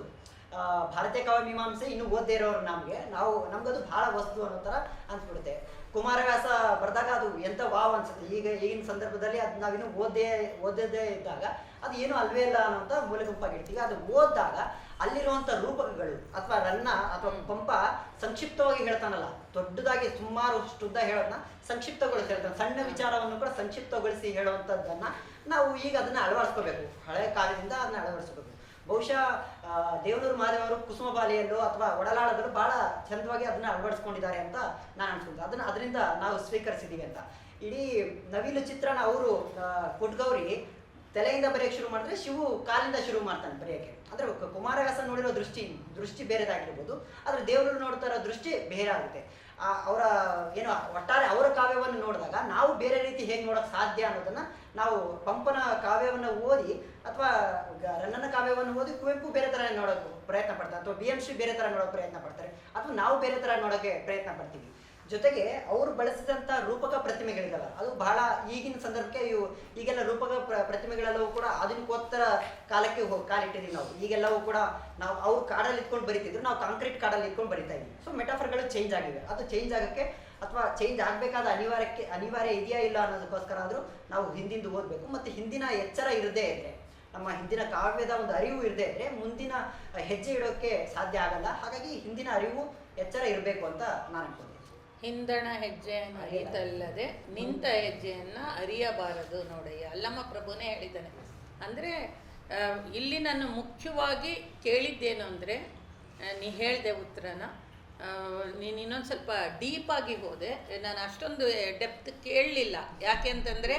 ಭಾರತೀಯ ಕಾವ್ಯ ಮೀಮಾಂಸೆ ಇನ್ನು ಓದ್ದೇ ಇರೋರು ನಮಗೆ. ನಾವು ನಮ್ಗದು ಬಹಳ ವಸ್ತು ಅನ್ನೋ ಥರ ಅನ್ಸ್ಬಿಡುತ್ತೆ. ಕುಮಾರವ್ಯಾಸ ಬರೆದಾಗ ಅದು ಎಂತ ವಾವ್ ಅನ್ಸುತ್ತೆ. ಈಗ ಈಗಿನ ಸಂದರ್ಭದಲ್ಲಿ ಅದು ನಾವಿನ್ನು ಓದೇ ಓದದೇ ಇದ್ದಾಗ ಅದು ಏನು ಅಲ್ವೇ ಇಲ್ಲ ಅನ್ನೋಂಥ ಮೂಲೆ ಗುಂಪಾಗಿರ್ತೀವಿ ಅದು ಓದಿದಾಗ ಅಲ್ಲಿರುವಂಥ ರೂಪಕಗಳು ಅಥವಾ ರನ್ನ ಅಥವಾ ಪಂಪ ಸಂಕ್ಷಿಪ್ತವಾಗಿ ಹೇಳ್ತಾನಲ್ಲ. ದೊಡ್ಡದಾಗಿ ಸುಮಾರು ಉದ್ದ ಹೇಳೋದನ್ನ ಸಂಕ್ಷಿಪ್ತಗೊಳಿಸಿ ಹೇಳ್ತಾನೆ. ಸಣ್ಣ ವಿಚಾರವನ್ನು ಕೂಡ ಸಂಕ್ಷಿಪ್ತಗೊಳಿಸಿ ಹೇಳುವಂಥದ್ದನ್ನ ನಾವು ಈಗ ಅದನ್ನ ಅಳವಡಿಸ್ಕೋಬೇಕು. ಹಳೆ ಕಾಲದಿಂದ ಅದನ್ನ ಅಳವಡಿಸ್ಕೋಬೇಕು. ಬಹುಶಃ ದೇವನೂರು ದೇವನೂರು ಮಾದೇವರು ಕುಸುಮ ಬಾಲೆಯಲ್ಲೋ ಅಥವಾ ಒಡಲಾಳದಲ್ಲೂ ಬಹಳ ಚಂದವಾಗಿ ಅದನ್ನ ಅಳವಡಿಸ್ಕೊಂಡಿದ್ದಾರೆ ಅಂತ ನಾನು ಅನ್ಸ್ಕೊಂತೀನಿ ಅದನ್ನ ಅದರಿಂದ ನಾವು ಸ್ವೀಕರಿಸಿದೀವಿ ಅಂತ. ಇಡೀ ನವಿಲು ಚಿತ್ರಣ ಅವರು ಪುಟ್ಗೌರಿ ತಲೆಯಿಂದ ಬರೆಯಕ್ಕೆ ಶುರು ಮಾಡಿದ್ರೆ ಶಿವು ಕಾಲಿಂದ ಶುರು ಮಾಡ್ತಾನೆ ಬರೆಯಕ್ಕೆ. ಅಂದ್ರೆ ಕುಮಾರವ್ಯಾಸ ನೋಡಿರೋ ದೃಷ್ಟಿ ದೃಷ್ಟಿ ಬೇರೆದಾಗಿರ್ಬೋದು. ಆದ್ರೆ ದೇವರು ನೋಡ್ತಾ ಇರೋ ದೃಷ್ಟಿ ಬೇರೆ ಆಗುತ್ತೆ. ಅವರ ಏನು, ಒಟ್ಟಾರೆ ಅವರ ಕಾವ್ಯವನ್ನು ನೋಡಿದಾಗ ನಾವು ಬೇರೆ ರೀತಿ ಹೇಗೆ ನೋಡಕ್ ಸಾಧ್ಯ ಅನ್ನೋದನ್ನ ನಾವು ಪಂಪನ ಕಾವ್ಯವನ್ನು ಓದಿ ಅಥವಾ ರನ್ನನ ಕಾವ್ಯವನ್ನು ಓದಿ ಕುವೆಂಪು ಬೇರೆ ಥರ ನೋಡೋಕೆ ಪ್ರಯತ್ನ ಪಡ್ತಾರೆ. ಅಥವಾ ಬಿ ಎಂ ಶ್ರೀ ಬೇರೆ ಥರ ನೋಡೋಕೆ ಪ್ರಯತ್ನ ಪಡ್ತಾರೆ. ಅಥವಾ ನಾವು ಬೇರೆ ಥರ ನೋಡೋಕ್ಕೆ ಪ್ರಯತ್ನ ಪಡ್ತೀವಿ. ಜೊತೆಗೆ ಅವರು ಬಳಸಿದಂತ ರೂಪಕ ಪ್ರತಿಮೆಗಳಿದಾವ. ಅದು ಬಹಳ ಈಗಿನ ಸಂದರ್ಭಕ್ಕೆ ಇವು ಈಗೆಲ್ಲ ರೂಪಕ ಪ್ರ- ಪ್ರತಿಮೆಗಳೆಲ್ಲವೂ ಕೂಡ ಆಧುನಿಕೋತ್ತರ ಕಾಲಕ್ಕೆ ಹೋಗಿ ಕಾಲಿಟ್ಟಿದೀವಿ ನಾವು. ಈಗೆಲ್ಲವೂ ಕೂಡ ನಾವು ಅವ್ರು ಕಾಡಲ್ಲಿ ಇಟ್ಕೊಂಡು ಬರಿತಿದ್ರು, ನಾವು ಕಾಂಕ್ರೀಟ್ ಕಾಡಲ್ಲಿ ಇಟ್ಕೊಂಡು ಬರಿತಾ ಇದ್ವಿ. ಸೊ ಮೆಟಾಫರ್ಗಳು ಚೇಂಜ್ ಆಗಿವೆ. ಅದು ಚೇಂಜ್ ಆಗಕ್ಕೆ ಅಥವಾ ಚೇಂಜ್ ಆಗಬೇಕಾದ ಅನಿವಾರ್ಯಕ್ಕೆ ಅನಿವಾರ್ಯ ಇದೆಯಾ ಇಲ್ಲ ಅನ್ನೋದಕ್ಕೋಸ್ಕರ ಆದರೂ ನಾವು ಹಿಂದಿಂದು ಓದಬೇಕು. ಮತ್ತು ಹಿಂದಿನ ಎಚ್ಚರ ಇರದೇ ಇದ್ರೆ, ನಮ್ಮ ಹಿಂದಿನ ಕಾವ್ಯದ ಒಂದು ಅರಿವು ಇರದೇ ಇದ್ರೆ ಮುಂದಿನ ಹೆಜ್ಜೆ ಇಡೋಕ್ಕೆ ಸಾಧ್ಯ ಆಗಲ್ಲ. ಹಾಗಾಗಿ ಹಿಂದಿನ ಅರಿವು ಎಚ್ಚರ ಇರಬೇಕು ಅಂತ ನಾನು ಅನ್ಕೊಂತೀನಿ ಹಿಂದಣ ಹೆಜ್ಜೆಯನ್ನು ಅರಿತಲ್ಲದೆ ನಿಂತ ಹೆಜ್ಜೆಯನ್ನ ಅರಿಯಬಾರದು ನೋಡಯ್ಯ ಅಲ್ಲಮ್ಮ ಪ್ರಭುನೇ ಹೇಳಿದ್ದಾನೆ. ಅಂದರೆ ಇಲ್ಲಿ ನಾನು ಮುಖ್ಯವಾಗಿ ಕೇಳಿದ್ದೇನು ಅಂದರೆ ನೀ ಹೇಳಿದೆ ಉತ್ತರನ ನೀನು ಇನ್ನೊಂದು ಸ್ವಲ್ಪ ಡೀಪಾಗಿ ಹೋದೆ. ನಾನು ಅಷ್ಟೊಂದು ಡೆಪ್ತ್ ಕೇಳಲಿಲ್ಲ. ಯಾಕೆ ಅಂತಂದರೆ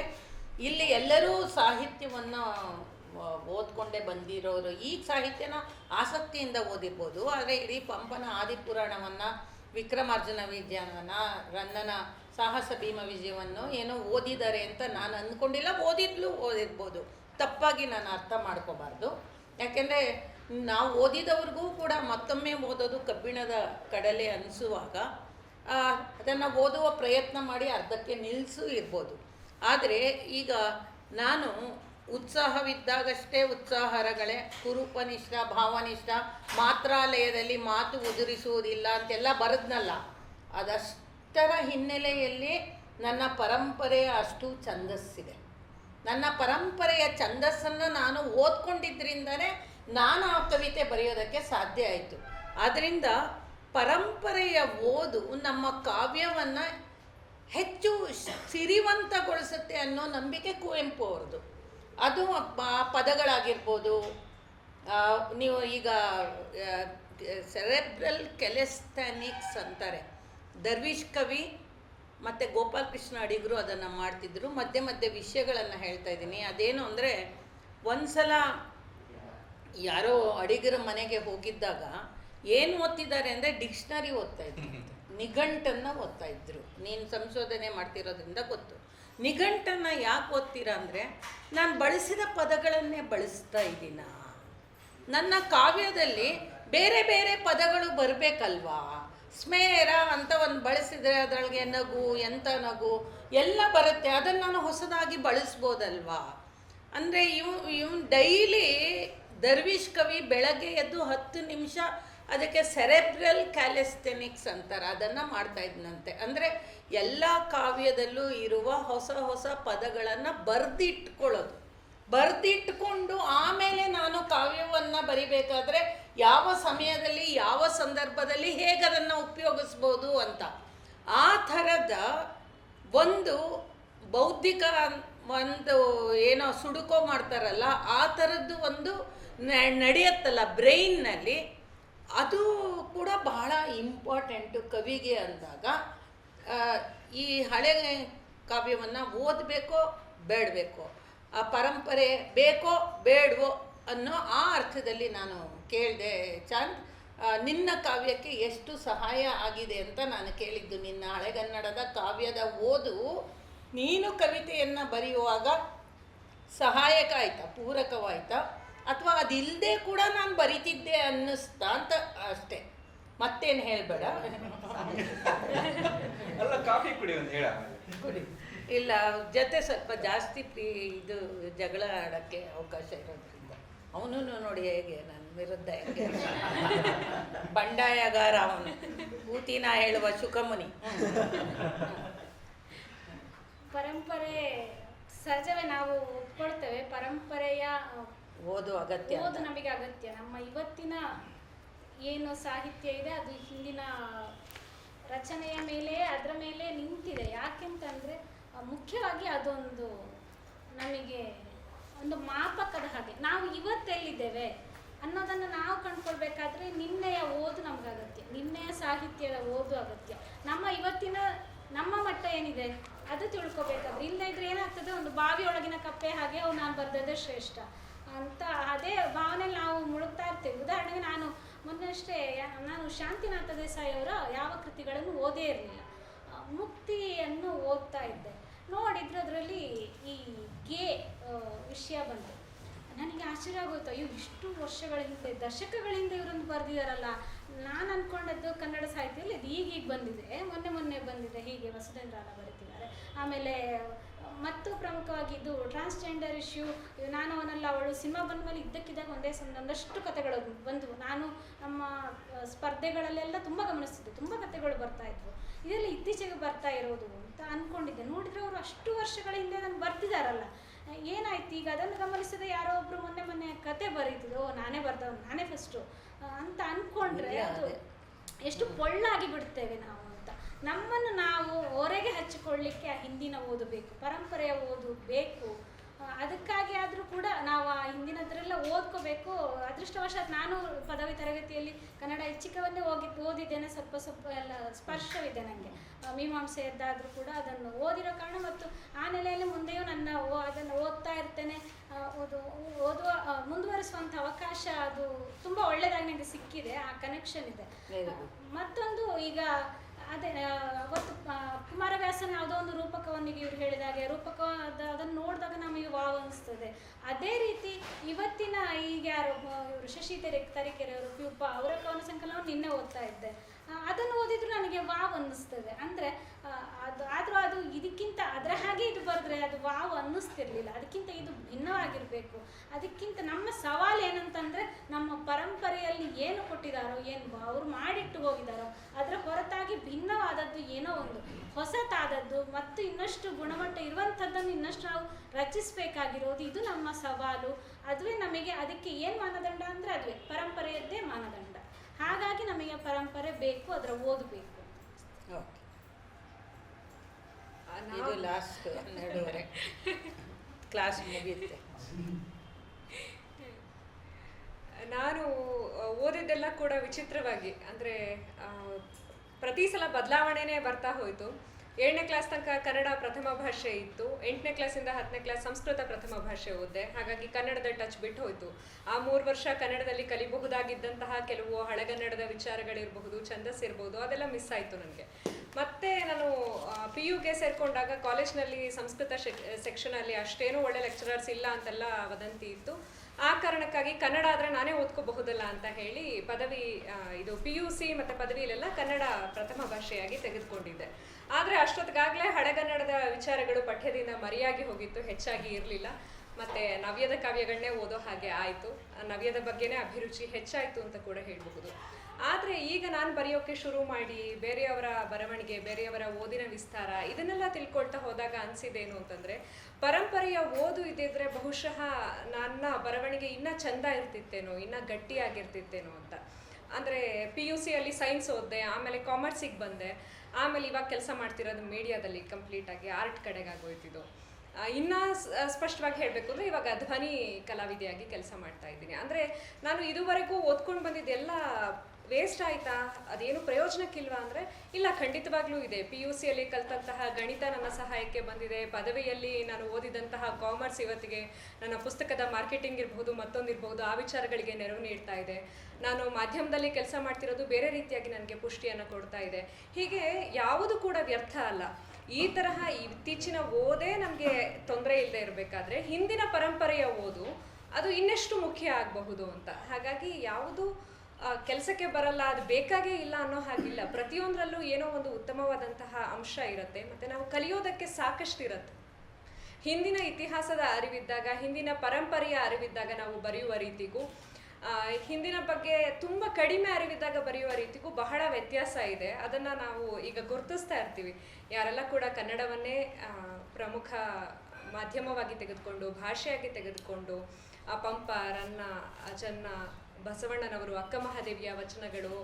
ಇಲ್ಲಿ ಎಲ್ಲರೂ ಸಾಹಿತ್ಯವನ್ನು ಓದ್ಕೊಂಡೇ ಬಂದಿರೋರು. ಈ ಸಾಹಿತ್ಯನ ಆಸಕ್ತಿಯಿಂದ ಓದಿರ್ಬೋದು. ಆದರೆ ಇಡೀ ಪಂಪನ ಆದಿಪುರಾಣವನ್ನು ವಿಕ್ರಮಾರ್ಜುನ ವಿಜಯನ ರನ್ನನ ಸಾಹಸ ಭೀಮ ವಿಜಯವನ್ನು ಏನೋ ಓದಿದ್ದಾರೆ ಅಂತ ನಾನು ಅಂದ್ಕೊಂಡಿಲ್ಲ, ಓದಿದ್ಲು ಓದಿರ್ಬೋದು. ತಪ್ಪಾಗಿ ನಾನು ಅರ್ಥ ಮಾಡ್ಕೋಬಾರ್ದು. ಯಾಕೆಂದರೆ ನಾವು ಓದಿದವ್ರಿಗೂ ಕೂಡ ಮತ್ತೊಮ್ಮೆ ಓದೋದು ಕಬ್ಬಿಣದ ಕಡಲೆ ಅನಿಸುವಾಗ ಅದನ್ನು ಓದುವ ಪ್ರಯತ್ನ ಮಾಡಿ ಅರ್ಧಕ್ಕೆ ನಿಲ್ಲಿಸು ಇರ್ಬೋದು. ಆದರೆ ಈಗ ನಾನು ಉತ್ಸಾಹವಿದ್ದಾಗಷ್ಟೇ ಉತ್ಸಾಹರಗಳೇ. ಕುರುಪನಿಷ್ಠ, ಭಾವನಿಷ್ಠ, ಮಾತ್ರಾಲಯದಲ್ಲಿ ಮಾತು ಉದುರಿಸುವುದಿಲ್ಲ ಅಂತೆಲ್ಲ ಬರೆದ್ನಲ್ಲ. ಅದಷ್ಟರ ಹಿನ್ನೆಲೆಯಲ್ಲಿ ನನ್ನ ಪರಂಪರೆಯ ಅಷ್ಟು ಛಂದಸ್ಸಿದೆ. ನನ್ನ ಪರಂಪರೆಯ ಛಂದಸ್ಸನ್ನು ನಾನು ಓದ್ಕೊಂಡಿದ್ದರಿಂದನೇ ನಾನು ಆ ಕವಿತೆ ಬರೆಯೋದಕ್ಕೆ ಸಾಧ್ಯ ಆಯಿತು. ಆದ್ದರಿಂದ ಪರಂಪರೆಯ ಓದು ನಮ್ಮ ಕಾವ್ಯವನ್ನು ಹೆಚ್ಚು ಸಿರಿವಂತಗೊಳಿಸುತ್ತೆ ಅನ್ನೋ ನಂಬಿಕೆ ಕುವೆಂಪು ಅವ್ರದ್ದು. ಅದು ಪದಗಳಾಗಿರ್ಬೋದು. ನೀವು ಈಗ ಸೆರೆಬ್ರಲ್ ಕೆಲೆಸ್ಥಾನಿಕ್ಸ್ ಅಂತಾರೆ. ದರ್ವಿಶ್ ಕವಿ ಮತ್ತು ಗೋಪಾಲಕೃಷ್ಣ ಅಡಿಗರು ಅದನ್ನು ಮಾಡ್ತಿದ್ರು. ಮಧ್ಯೆ ಮಧ್ಯೆ ವಿಷಯಗಳನ್ನು ಹೇಳ್ತಾ ಇದ್ದೀನಿ. ಅದೇನು ಅಂದರೆ, ಒಂದ್ಸಲ ಯಾರೋ ಅಡಿಗರ ಮನೆಗೆ ಹೋಗಿದ್ದಾಗ ಏನು ಓದ್ತಿದ್ದಾರೆ ಅಂದರೆ ಡಿಕ್ಷನರಿ ಓದ್ತಾ ಇದ್ರು. ನಿಘಂಟನ್ನು ಓದ್ತಾ ಇದ್ರು. ನೀನು ಸಂಶೋಧನೆ ಮಾಡ್ತಿರೋದ್ರಿಂದ ಗೊತ್ತು. ನಿಘಂಟನ್ನು ಯಾಕೆ ಓದ್ತೀರಾ ಅಂದರೆ ನಾನು ಬಳಸಿದ ಪದಗಳನ್ನೇ ಬಳಸ್ತಾ ಇದ್ದೀನ? ನನ್ನ ಕಾವ್ಯದಲ್ಲಿ ಬೇರೆ ಬೇರೆ ಪದಗಳು ಬರಬೇಕಲ್ವಾ? ಸ್ಮೇರ ಅಂತ ಒಂದು ಬಳಸಿದರೆ ಅದರೊಳಗೆ ನಗು ಎಂಥ ನಗು ಎಲ್ಲ ಬರುತ್ತೆ. ಅದನ್ನು ನಾನು ಹೊಸದಾಗಿ ಬಳಸ್ಬೋದಲ್ವಾ? ಅಂದರೆ ಇವ್ ಇವ್ ಡೈಲಿ ದರ್ವಿಶ್ ಕವಿ ಬೆಳಗ್ಗೆ ಎದ್ದು ಹತ್ತು ನಿಮಿಷ ಅದಕ್ಕೆ ಸೆರೆಬ್ರಲ್ ಕ್ಯಾಲೆಸ್ಥೆನಿಕ್ಸ್ ಅಂತಾರೆ, ಅದನ್ನು ಮಾಡ್ತಾ ಇದ್ನಂತೆ. ಅಂದರೆ ಎಲ್ಲ ಕಾವ್ಯದಲ್ಲೂ ಇರುವ ಹೊಸ ಹೊಸ ಪದಗಳನ್ನು ಬರೆದಿಟ್ಕೊಳ್ಳೋದು. ಬರೆದಿಟ್ಕೊಂಡು ಆಮೇಲೆ ನಾನು ಕಾವ್ಯವನ್ನು ಬರಿಬೇಕಾದ್ರೆ ಯಾವ ಸಮಯದಲ್ಲಿ, ಯಾವ ಸಂದರ್ಭದಲ್ಲಿ ಹೇಗೆ ಅದನ್ನು ಉಪಯೋಗಿಸ್ಬೋದು ಅಂತ. ಆ ಥರದ ಒಂದು ಬೌದ್ಧಿಕ ಒಂದು ಏನೋ ಸುಡುಕೋ ಮಾಡ್ತಾರಲ್ಲ, ಆ ಥರದ್ದು ಒಂದು ನಡೆಯುತ್ತಲ್ಲ ಬ್ರೈನ್ನಲ್ಲಿ ಅದು ಕೂಡ ಬಹಳ ಇಂಪಾರ್ಟೆಂಟು ಕವಿಗೆ ಅಂದಾಗ ಈ ಹಳೆ ಕಾವ್ಯವನ್ನು ಓದಬೇಕೋ, ಬೇಡಬೇಕೋ, ಆ ಪರಂಪರೆ ಬೇಕೋ, ಬೇಡವೋ ಅನ್ನೋ ಆ ಅರ್ಥದಲ್ಲಿ ನಾನು ಕೇಳಿದೆ, ಚಾಂದ್. ನಿನ್ನ ಕಾವ್ಯಕ್ಕೆ ಎಷ್ಟು ಸಹಾಯ ಆಗಿದೆ ಅಂತ ನಾನು ಕೇಳಿದ್ದು. ನಿನ್ನ ಹಳೆಗನ್ನಡದ ಕಾವ್ಯದ ಓದು ನೀನು ಕವಿತೆಯನ್ನು ಬರೆಯುವಾಗ ಸಹಾಯಕ ಆಯ್ತಾ, ಪೂರಕವಾಯ್ತಾ? ಅಥವಾ ಅದಿಲ್ಲದೆ ಕೂಡ ನಾನು ಬರಿತಿದ್ದೆ ಅನ್ನಿಸ್ತಾ ಅಂತ ಅಷ್ಟೇ. ಮತ್ತೇನು ಹೇಳಬೇಡ. ಅಲ್ಲ ಕಾಫಿ ಕುಡಿ ಒಂದು ಹೇಳ. ಕುಡಿ. ಇಲ್ಲ ಅವ್ರ ಜೊತೆ ಸ್ವಲ್ಪ ಜಾಸ್ತಿ ಪ್ರೀ ಇದು ಜಗಳ ಆಡೋಕ್ಕೆ ಅವಕಾಶ ಇರೋದ್ರಿಂದ. ಅವನು ನೋಡಿ ಹೇಗೆ ನನ್ನ ವಿರುದ್ಧ ಹೇಗೆ? ಬಂಡಾಯಗಾರ ಅವನು. ಊತಿನ ಹೇಳುವ ಶುಕಮುನಿ. ಪರಂಪರೆ ಸಹಜವೇ ನಾವು ಒಪ್ಕೊಳ್ತೇವೆ. ಪರಂಪರೆಯ ಓದು ಅಗತ್ಯ ಓದು ನಮಗೆ ಅಗತ್ಯ. ನಮ್ಮ ಇವತ್ತಿನ ಏನು ಸಾಹಿತ್ಯ ಇದೆ, ಅದು ಹಿಂದಿನ ರಚನೆಯ ಮೇಲೆ, ಅದರ ಮೇಲೆ ನಿಂತಿದೆ. ಯಾಕೆಂತಂದ್ರೆ ಮುಖ್ಯವಾಗಿ ಅದೊಂದು ನಮಗೆ ಒಂದು ಮಾಪಕದ ಹಾಗೆ. ನಾವು ಇವತ್ತೆಲ್ಲಿದ್ದೇವೆ ಅನ್ನೋದನ್ನು ನಾವು ಕಂಡ್ಕೊಳ್ಬೇಕಾದ್ರೆ ನಿನ್ನೆಯ ಓದು ನಮ್ಗೆ ಅಗತ್ಯ. ನಿನ್ನೆಯ ಸಾಹಿತ್ಯದ ಓದು ಅಗತ್ಯ. ನಮ್ಮ ಇವತ್ತಿನ, ನಮ್ಮ ಮಟ್ಟ ಏನಿದೆ, ಅದು ತಿಳ್ಕೊಬೇಕಾದ್ರೆ. ಇಲ್ಲದೇ ಇದ್ರೆ ಏನಾಗ್ತದೆ? ಒಂದು ಬಾವಿಯೊಳಗಿನ ಕಪ್ಪೆ ಹಾಗೆ ಅವು ನಾನು ಬರ್ದದ್ದೇ ಶ್ರೇಷ್ಠ. ಅಂತ ಅದೇ ಭಾವನೆಯಲ್ಲಿ ನಾವು ಮುಳುಗ್ತಾ ಇರ್ತೇವೆ. ಉದಾಹರಣೆಗೆ ನಾನು ಮೊನ್ನೆಷ್ಟೇ ನಾನು ಶಾಂತಿನಾಥ ದೇಸಾಯಿ ಅವರ ಯಾವ ಕೃತಿಗಳನ್ನು ಓದೇ ಇರಲಿಲ್ಲ. ಮುಕ್ತಿಯನ್ನು ಓದ್ತಾ ಇದ್ದೆ. ನೋಡಿದ್ರೆ ಅದರಲ್ಲಿ ಈ ಗೇ ವಿಷಯ ಬಂತು. ನನಗೆ ಆಶ್ಚರ್ಯ ಆಗೋಯ್ತು. ಅಯ್ಯೋ, ಇಷ್ಟು ವರ್ಷಗಳ ಹಿಂದೆ, ದಶಕಗಳಿಂದ ಇವರೊಂದು ಬರೆದಿದ್ದಾರಲ್ಲ ನಾನು ಅಂದ್ಕೊಂಡದ್ದು ಕನ್ನಡ ಸಾಹಿತ್ಯದಲ್ಲಿ ಅದು ಈಗೀಗ ಬಂದಿದೆ. ಮೊನ್ನೆ ಮೊನ್ನೆ ಬಂದಿದೆ. ಹೀಗೆ ವಸುಧೇಂದ್ರ ಬರೀತಿದ್ದಾರೆ. ಆಮೇಲೆ ಮತ್ತು ಪ್ರಮುಖವಾಗಿ ಇದು ಟ್ರಾನ್ಸ್ಜೆಂಡರ್ ಇಶ್ಯೂ ನಾನು ಅವನಲ್ಲ ಅವಳು ಸಿನಿಮಾ ಬಂದ ಮೇಲೆ ಇದ್ದಕ್ಕಿದ್ದಾಗ ಒಂದೇ ಸಣ್ಣ ಒಂದಷ್ಟು ಕಥೆಗಳು ಬಂದವು. ನಾನು ನಮ್ಮ ಸ್ಪರ್ಧೆಗಳಲ್ಲೆಲ್ಲ ತುಂಬ ಗಮನಿಸ್ತಿದ್ದೆ. ತುಂಬ ಕಥೆಗಳು ಬರ್ತಾ ಇದ್ವು. ಇದೆಲ್ಲ ಇತ್ತೀಚೆಗೆ ಬರ್ತಾ ಇರೋದು ಅಂತ ಅಂದ್ಕೊಂಡಿದ್ದೆ ನೋಡಿದರೆ ಅವರು ಅಷ್ಟು ವರ್ಷಗಳ ಹಿಂದೆ ನಾನು ಬರ್ತಿದ್ದಾರಲ್ಲ ಏನಾಯ್ತು? ಈಗ ಅದನ್ನು ಗಮನಿಸದೆ ಯಾರೋ ಒಬ್ಬರು ಮೊನ್ನೆ ಮೊನ್ನೆ ಕತೆ ಬರೀತಿದ್ರು ಓ ನಾನೇ ಬರ್ದವ್ ನಾನೇ ಫಸ್ಟು ಅಂತ ಅನ್ಕೊಂಡ್ರೆ ಅದು ಎಷ್ಟು ಪೊಳ್ಳಾಗಿ ಬಿಡ್ತೇವೆ ನಾವು ಅಂತ. ನಮ್ಮನ್ನು ನಾವು ಹೊರಗೆ ಹಚ್ಚಿಕೊಳ್ಳಿಕ್ಕೆ ಆ ಹಿಂದಿನ ಓದು ಬೇಕು ಪರಂಪರೆಯ ಓದು ಬೇಕು. ಅದಕ್ಕಾಗಿ ಆದರೂ ಕೂಡ ನಾವು ಆ ಹಿಂದಿನದ್ರೆಲ್ಲ ಓದ್ಕೋಬೇಕು. ಅದೃಷ್ಟವಶಾತ್ ನಾನು ಪದವಿ ತರಗತಿಯಲ್ಲಿ ಕನ್ನಡ ಐಚ್ಛಿಕವನ್ನೇ ಹೋಗಿ ಓದಿದ್ದೇನೆ ಸ್ವಲ್ಪ ಸ್ವಲ್ಪ ಎಲ್ಲ ಸ್ಪರ್ಶವಿದೆ ನನಗೆ ಮೀಮಾಂಸೆಯದ್ದಾದರೂ ಕೂಡ ಅದನ್ನು ಓದಿರೋ ಕಾರಣ ಮತ್ತು ಆ ನೆಲೆಯಲ್ಲಿ ಮುಂದೆಯೂ ನನ್ನ ಓ ಅದನ್ನು ಓದ್ತಾ ಇರ್ತೇನೆ. ಓದು ಓದುವ ಮುಂದುವರಿಸುವಂಥ ಅವಕಾಶ ಅದು ತುಂಬ ಒಳ್ಳೆಯದಾಗಿ ನನಗೆ ಸಿಕ್ಕಿದೆ ಆ ಕನೆಕ್ಷನ್ ಇದೆ. ಮತ್ತೊಂದು ಈಗ ಅದೇ ಅವತ್ತು ಕುಮಾರವ್ಯಾಸನ ಯಾವುದೋ ಒಂದು ರೂಪಕವನ್ನಿಗೆ ಇವ್ರು ಹೇಳಿದಾಗೆ ರೂಪಕ ಅದ- ಅದನ್ನು ನೋಡಿದಾಗ ನಮಗೆ ವಾವ್ ಅನಿಸ್ತದೆ. ಅದೇ ರೀತಿ ಇವತ್ತಿನ ಈಗ ಯಾರು ಶಶಿ ತೆರೆ, ತರೀಕೆರೆಯವರು ಪ್ಯೂಪ ಅವರ ಕವನ ಸಂಕಲನವನ್ನು ನಿನ್ನೆ ಓದ್ತಾ ಇದ್ದೆ. ಅದನ್ನು ಓದಿದ್ರು ನನಗೆ ವಾವ್ ಅನ್ನಿಸ್ತದೆ. ಅಂದರೆ ಅದು, ಆದರೂ ಅದು ಇದಕ್ಕಿಂತ ಅದರ ಹಾಗೆ ಇದು ಬರೆದ್ರೆ ಅದು ವಾವ್ ಅನ್ನಿಸ್ತಿರ್ಲಿಲ್ಲ. ಅದಕ್ಕಿಂತ ಇದು ಭಿನ್ನವಾಗಿರಬೇಕು. ಅದಕ್ಕಿಂತ ನಮ್ಮ ಸವಾಲು ಏನಂತಂದರೆ, ನಮ್ಮ ಪರಂಪರೆಯಲ್ಲಿ ಏನು ಕೊಟ್ಟಿದ್ದಾರೋ ಏನು ಅವರು ಮಾಡಿಟ್ಟು ಹೋಗಿದ್ದಾರೋ ಅದರ ಹೊರತಾಗಿ ಭಿನ್ನವಾದದ್ದು ಏನೋ ಒಂದು. ಹೊಸತಾದದ್ದು ಮತ್ತು ಇನ್ನಷ್ಟು ಗುಣಮಟ್ಟ ಇರುವಂಥದ್ದನ್ನು ಇನ್ನಷ್ಟು ನಾವು ರಚಿಸಬೇಕಾಗಿರೋದು ಇದು ನಮ್ಮ ಸವಾಲು. ಅದುವೇ ನಮಗೆ ಅದಕ್ಕೆ ಏನು ಮಾನದಂಡ ಅಂದರೆ, ಅದುವೇ ಪರಂಪರೆಯದ್ದೇ ಮಾನದಂಡ. ಹಾಗಾಗಿ ನಮಗೆ ಪರಂಪರೆ ಬೇಕು ಅದರ ಓದಬೇಕು. ಓಕೆ. ಇದು ಲಾಸ್ಟ್ ಹನ್ನೆರಡೂವರೆ ಕ್ಲಾಸ್ ಮುಗಿಯುತ್ತೆ. ನಾನು ಓದಿದ್ದೆಲ್ಲ ಕೂಡ ವಿಚಿತ್ರವಾಗಿ ಅಂದರೆ ಪ್ರತಿ ಸಲ ಬದಲಾವಣೆನೇ ಬರ್ತಾ ಹೋಯಿತು. ಏಳನೇ ಕ್ಲಾಸ್ ತನಕ ಕನ್ನಡ ಪ್ರಥಮ ಭಾಷೆ ಇತ್ತು. ಎಂಟನೇ ಕ್ಲಾಸಿಂದ ಹತ್ತನೇ ಕ್ಲಾಸ್ ಸಂಸ್ಕೃತ ಪ್ರಥಮ ಭಾಷೆ ಓದಿದೆ. ಹಾಗಾಗಿ ಕನ್ನಡದ ಟಚ್ ಬಿಟ್ಟು ಹೋಯಿತು. ಆ ಮೂರು ವರ್ಷ ಕನ್ನಡದಲ್ಲಿ ಕಲಿಬಹುದಾಗಿದ್ದಂತಹ ಕೆಲವು ಹಳೆಗನ್ನಡದ ವಿಚಾರಗಳಿರಬಹುದು, ಛಂದಸ್ ಇರ್ಬೋದು, ಅದೆಲ್ಲ ಮಿಸ್ ಆಯಿತು ನನಗೆ. ಮತ್ತೆ ನಾನು ಪಿ ಯುಗೆ ಸೇರಿಕೊಂಡಾಗ ಕಾಲೇಜ್ನಲ್ಲಿ ಸಂಸ್ಕೃತ ಸೆಕ್ಷನಲ್ಲಿ ಅಷ್ಟೇನೂ ಒಳ್ಳೆ ಲೆಕ್ಚರರ್ಸ್ ಇಲ್ಲ ಅಂತೆಲ್ಲ ವದಂತಿ ಇತ್ತು. ಆ ಕಾರಣಕ್ಕಾಗಿ ಕನ್ನಡ ಆದರೆ ನಾನೇ ಓದ್ಕೋಬಹುದಲ್ಲ ಅಂತ ಹೇಳಿ ಪದವಿ ಇದು ಪಿ ಯು ಸಿ ಮತ್ತು ಪದವಿಯಲ್ಲೆಲ್ಲ ಕನ್ನಡ ಪ್ರಥಮ ಭಾಷೆಯಾಗಿ ತೆಗೆದುಕೊಂಡಿದ್ದೆ. ಆದರೆ ಅಷ್ಟೊತ್ತಿಗಾಗಲೇ ಹಳೆಗನ್ನಡದ ವಿಚಾರಗಳು ಪಠ್ಯದಿಂದ ಮರಿಯಾಗಿ ಹೋಗಿತ್ತು, ಹೆಚ್ಚಾಗಿ ಇರಲಿಲ್ಲ. ಮತ್ತು ನವ್ಯದ ಕಾವ್ಯಗಳನ್ನೇ ಓದೋ ಹಾಗೆ ಆಯಿತು. ನವ್ಯದ ಬಗ್ಗೆನೇ ಅಭಿರುಚಿ ಹೆಚ್ಚಾಯಿತು ಅಂತ ಕೂಡ ಹೇಳಬಹುದು. ಆದರೆ ಈಗ ನಾನು ಬರೆಯೋಕ್ಕೆ ಶುರು ಮಾಡಿ ಬೇರೆಯವರ ಬರವಣಿಗೆ, ಬೇರೆಯವರ ಓದಿನ ವಿಸ್ತಾರ, ಇದನ್ನೆಲ್ಲ ತಿಳ್ಕೊಳ್ತಾ ಹೋದಾಗ ಅನಿಸಿದೇನು ಅಂತಂದರೆ, ಪರಂಪರೆಯ ಓದು ಇದ್ದಿದ್ರೆ ಬಹುಶಃ ನನ್ನ ಬರವಣಿಗೆ ಇನ್ನೂ ಚಂದ ಇರ್ತಿತ್ತೇನೋ, ಇನ್ನೂ ಗಟ್ಟಿಯಾಗಿರ್ತಿತ್ತೇನೋ ಅಂತ. ಅಂದರೆ ಪಿ ಯು ಸಿಯಲ್ಲಿ ಸೈನ್ಸ್ ಓದ್ದೆ, ಆಮೇಲೆ ಕಾಮರ್ಸಿಗೆ ಬಂದೆ. ಆಮೇಲೆ ಇವಾಗ ಕೆಲಸ ಮಾಡ್ತಿರೋದು ಮೀಡಿಯಾದಲ್ಲಿ ಕಂಪ್ಲೀಟಾಗಿ ಆರ್ಟ್ ಕಡೆಗೆ ಇನ್ನೂ ಇನ್ನ ಸ್ಪಷ್ಟವಾಗಿ ಹೇಳಬೇಕು ಅಂದರೆ ಇವಾಗ ಧ್ವನಿ ಕಲಾವಿದೆಯಾಗಿ ಕೆಲಸ ಮಾಡ್ತಾ ಇದ್ದೀನಿ. ಅಂದರೆ ನಾನು ಇದುವರೆಗೂ ಓದ್ಕೊಂಡು ಬಂದಿದ್ದೆಲ್ಲ ವೇಸ್ಟ್ ಆಯ್ತಾ? ಅದೇನು ಪ್ರಯೋಜನಕ್ಕಿಲ್ವಾ ಅಂದರೆ, ಇಲ್ಲ, ಖಂಡಿತವಾಗ್ಲೂ ಇದೆ. ಪಿ ಯು ಸಿಯಲ್ಲಿ ಕಲಿತಂತಹ ಗಣಿತ ನನ್ನ ಸಹಾಯಕ್ಕೆ ಬಂದಿದೆ. ಪದವಿಯಲ್ಲಿ ನಾನು ಓದಿದಂತಹ ಕಾಮರ್ಸ್ ಇವತ್ತಿಗೆ ನನ್ನ ಪುಸ್ತಕದ ಮಾರ್ಕೆಟಿಂಗ್ ಇರಬಹುದು ಮತ್ತೊಂದಿರಬಹುದು ಆ ವಿಚಾರಗಳಿಗೆ ನೆರವು ನೀಡ್ತಾ ಇದೆ. ನಾನು ಮಾಧ್ಯಮದಲ್ಲಿ ಕೆಲಸ ಮಾಡ್ತಿರೋದು ಬೇರೆ ರೀತಿಯಾಗಿ ನನಗೆ ಪುಷ್ಟಿಯನ್ನು ಕೊಡ್ತಾ ಇದೆ. ಹೀಗೆ ಯಾವುದು ಕೂಡ ವ್ಯರ್ಥ ಅಲ್ಲ. ಈ ತರಹ ಇತ್ತೀಚಿನ ಓದೇ ನಮಗೆ ತೊಂದರೆ ಇಲ್ಲದೆ ಇರಬೇಕಾದ್ರೆ, ಹಿಂದಿನ ಪರಂಪರೆಯ ಓದು ಅದು ಇನ್ನೆಷ್ಟು ಮುಖ್ಯ ಆಗಬಹುದು ಅಂತ. ಹಾಗಾಗಿ ಯಾವುದು ಕೆಲಸಕ್ಕೆ ಬರಲ್ಲ, ಅದು ಬೇಕಾಗೇ ಇಲ್ಲ ಅನ್ನೋ ಹಾಗಿಲ್ಲ. ಪ್ರತಿಯೊಂದರಲ್ಲೂ ಏನೋ ಒಂದು ಉತ್ತಮವಾದಂತಹ ಅಂಶ ಇರುತ್ತೆ. ಮತ್ತು ನಾವು ಕಲಿಯೋದಕ್ಕೆ ಸಾಕಷ್ಟು ಇರುತ್ತೆ. ಹಿಂದಿನ ಇತಿಹಾಸದ ಅರಿವಿದ್ದಾಗ, ಹಿಂದಿನ ಪರಂಪರೆಯ ಅರಿವಿದ್ದಾಗ ನಾವು ಬರೆಯುವ ರೀತಿಗೂ ಹಿಂದಿನ ಬಗ್ಗೆ ತುಂಬ ಕಡಿಮೆ ಅರಿವಿದ್ದಾಗ ಬರೆಯುವ ರೀತಿಗೂ ಬಹಳ ವ್ಯತ್ಯಾಸ ಇದೆ. ಅದನ್ನು ನಾವು ಈಗ ಗುರುತಿಸ್ತಾ ಇರ್ತೀವಿ. ಯಾರೆಲ್ಲ ಕೂಡ ಕನ್ನಡವನ್ನೇ ಪ್ರಮುಖ ಮಾಧ್ಯಮವಾಗಿ ತೆಗೆದುಕೊಂಡು, ಭಾಷೆಯಾಗಿ ತೆಗೆದುಕೊಂಡು, ಆ ಪಂಪ, ರನ್ನ, ಅಜನ್ನ ಬಸವಣ್ಣನವರು, ಅಕ್ಕ ಮಹಾದೇವಿಯ ವಚನಗಳು,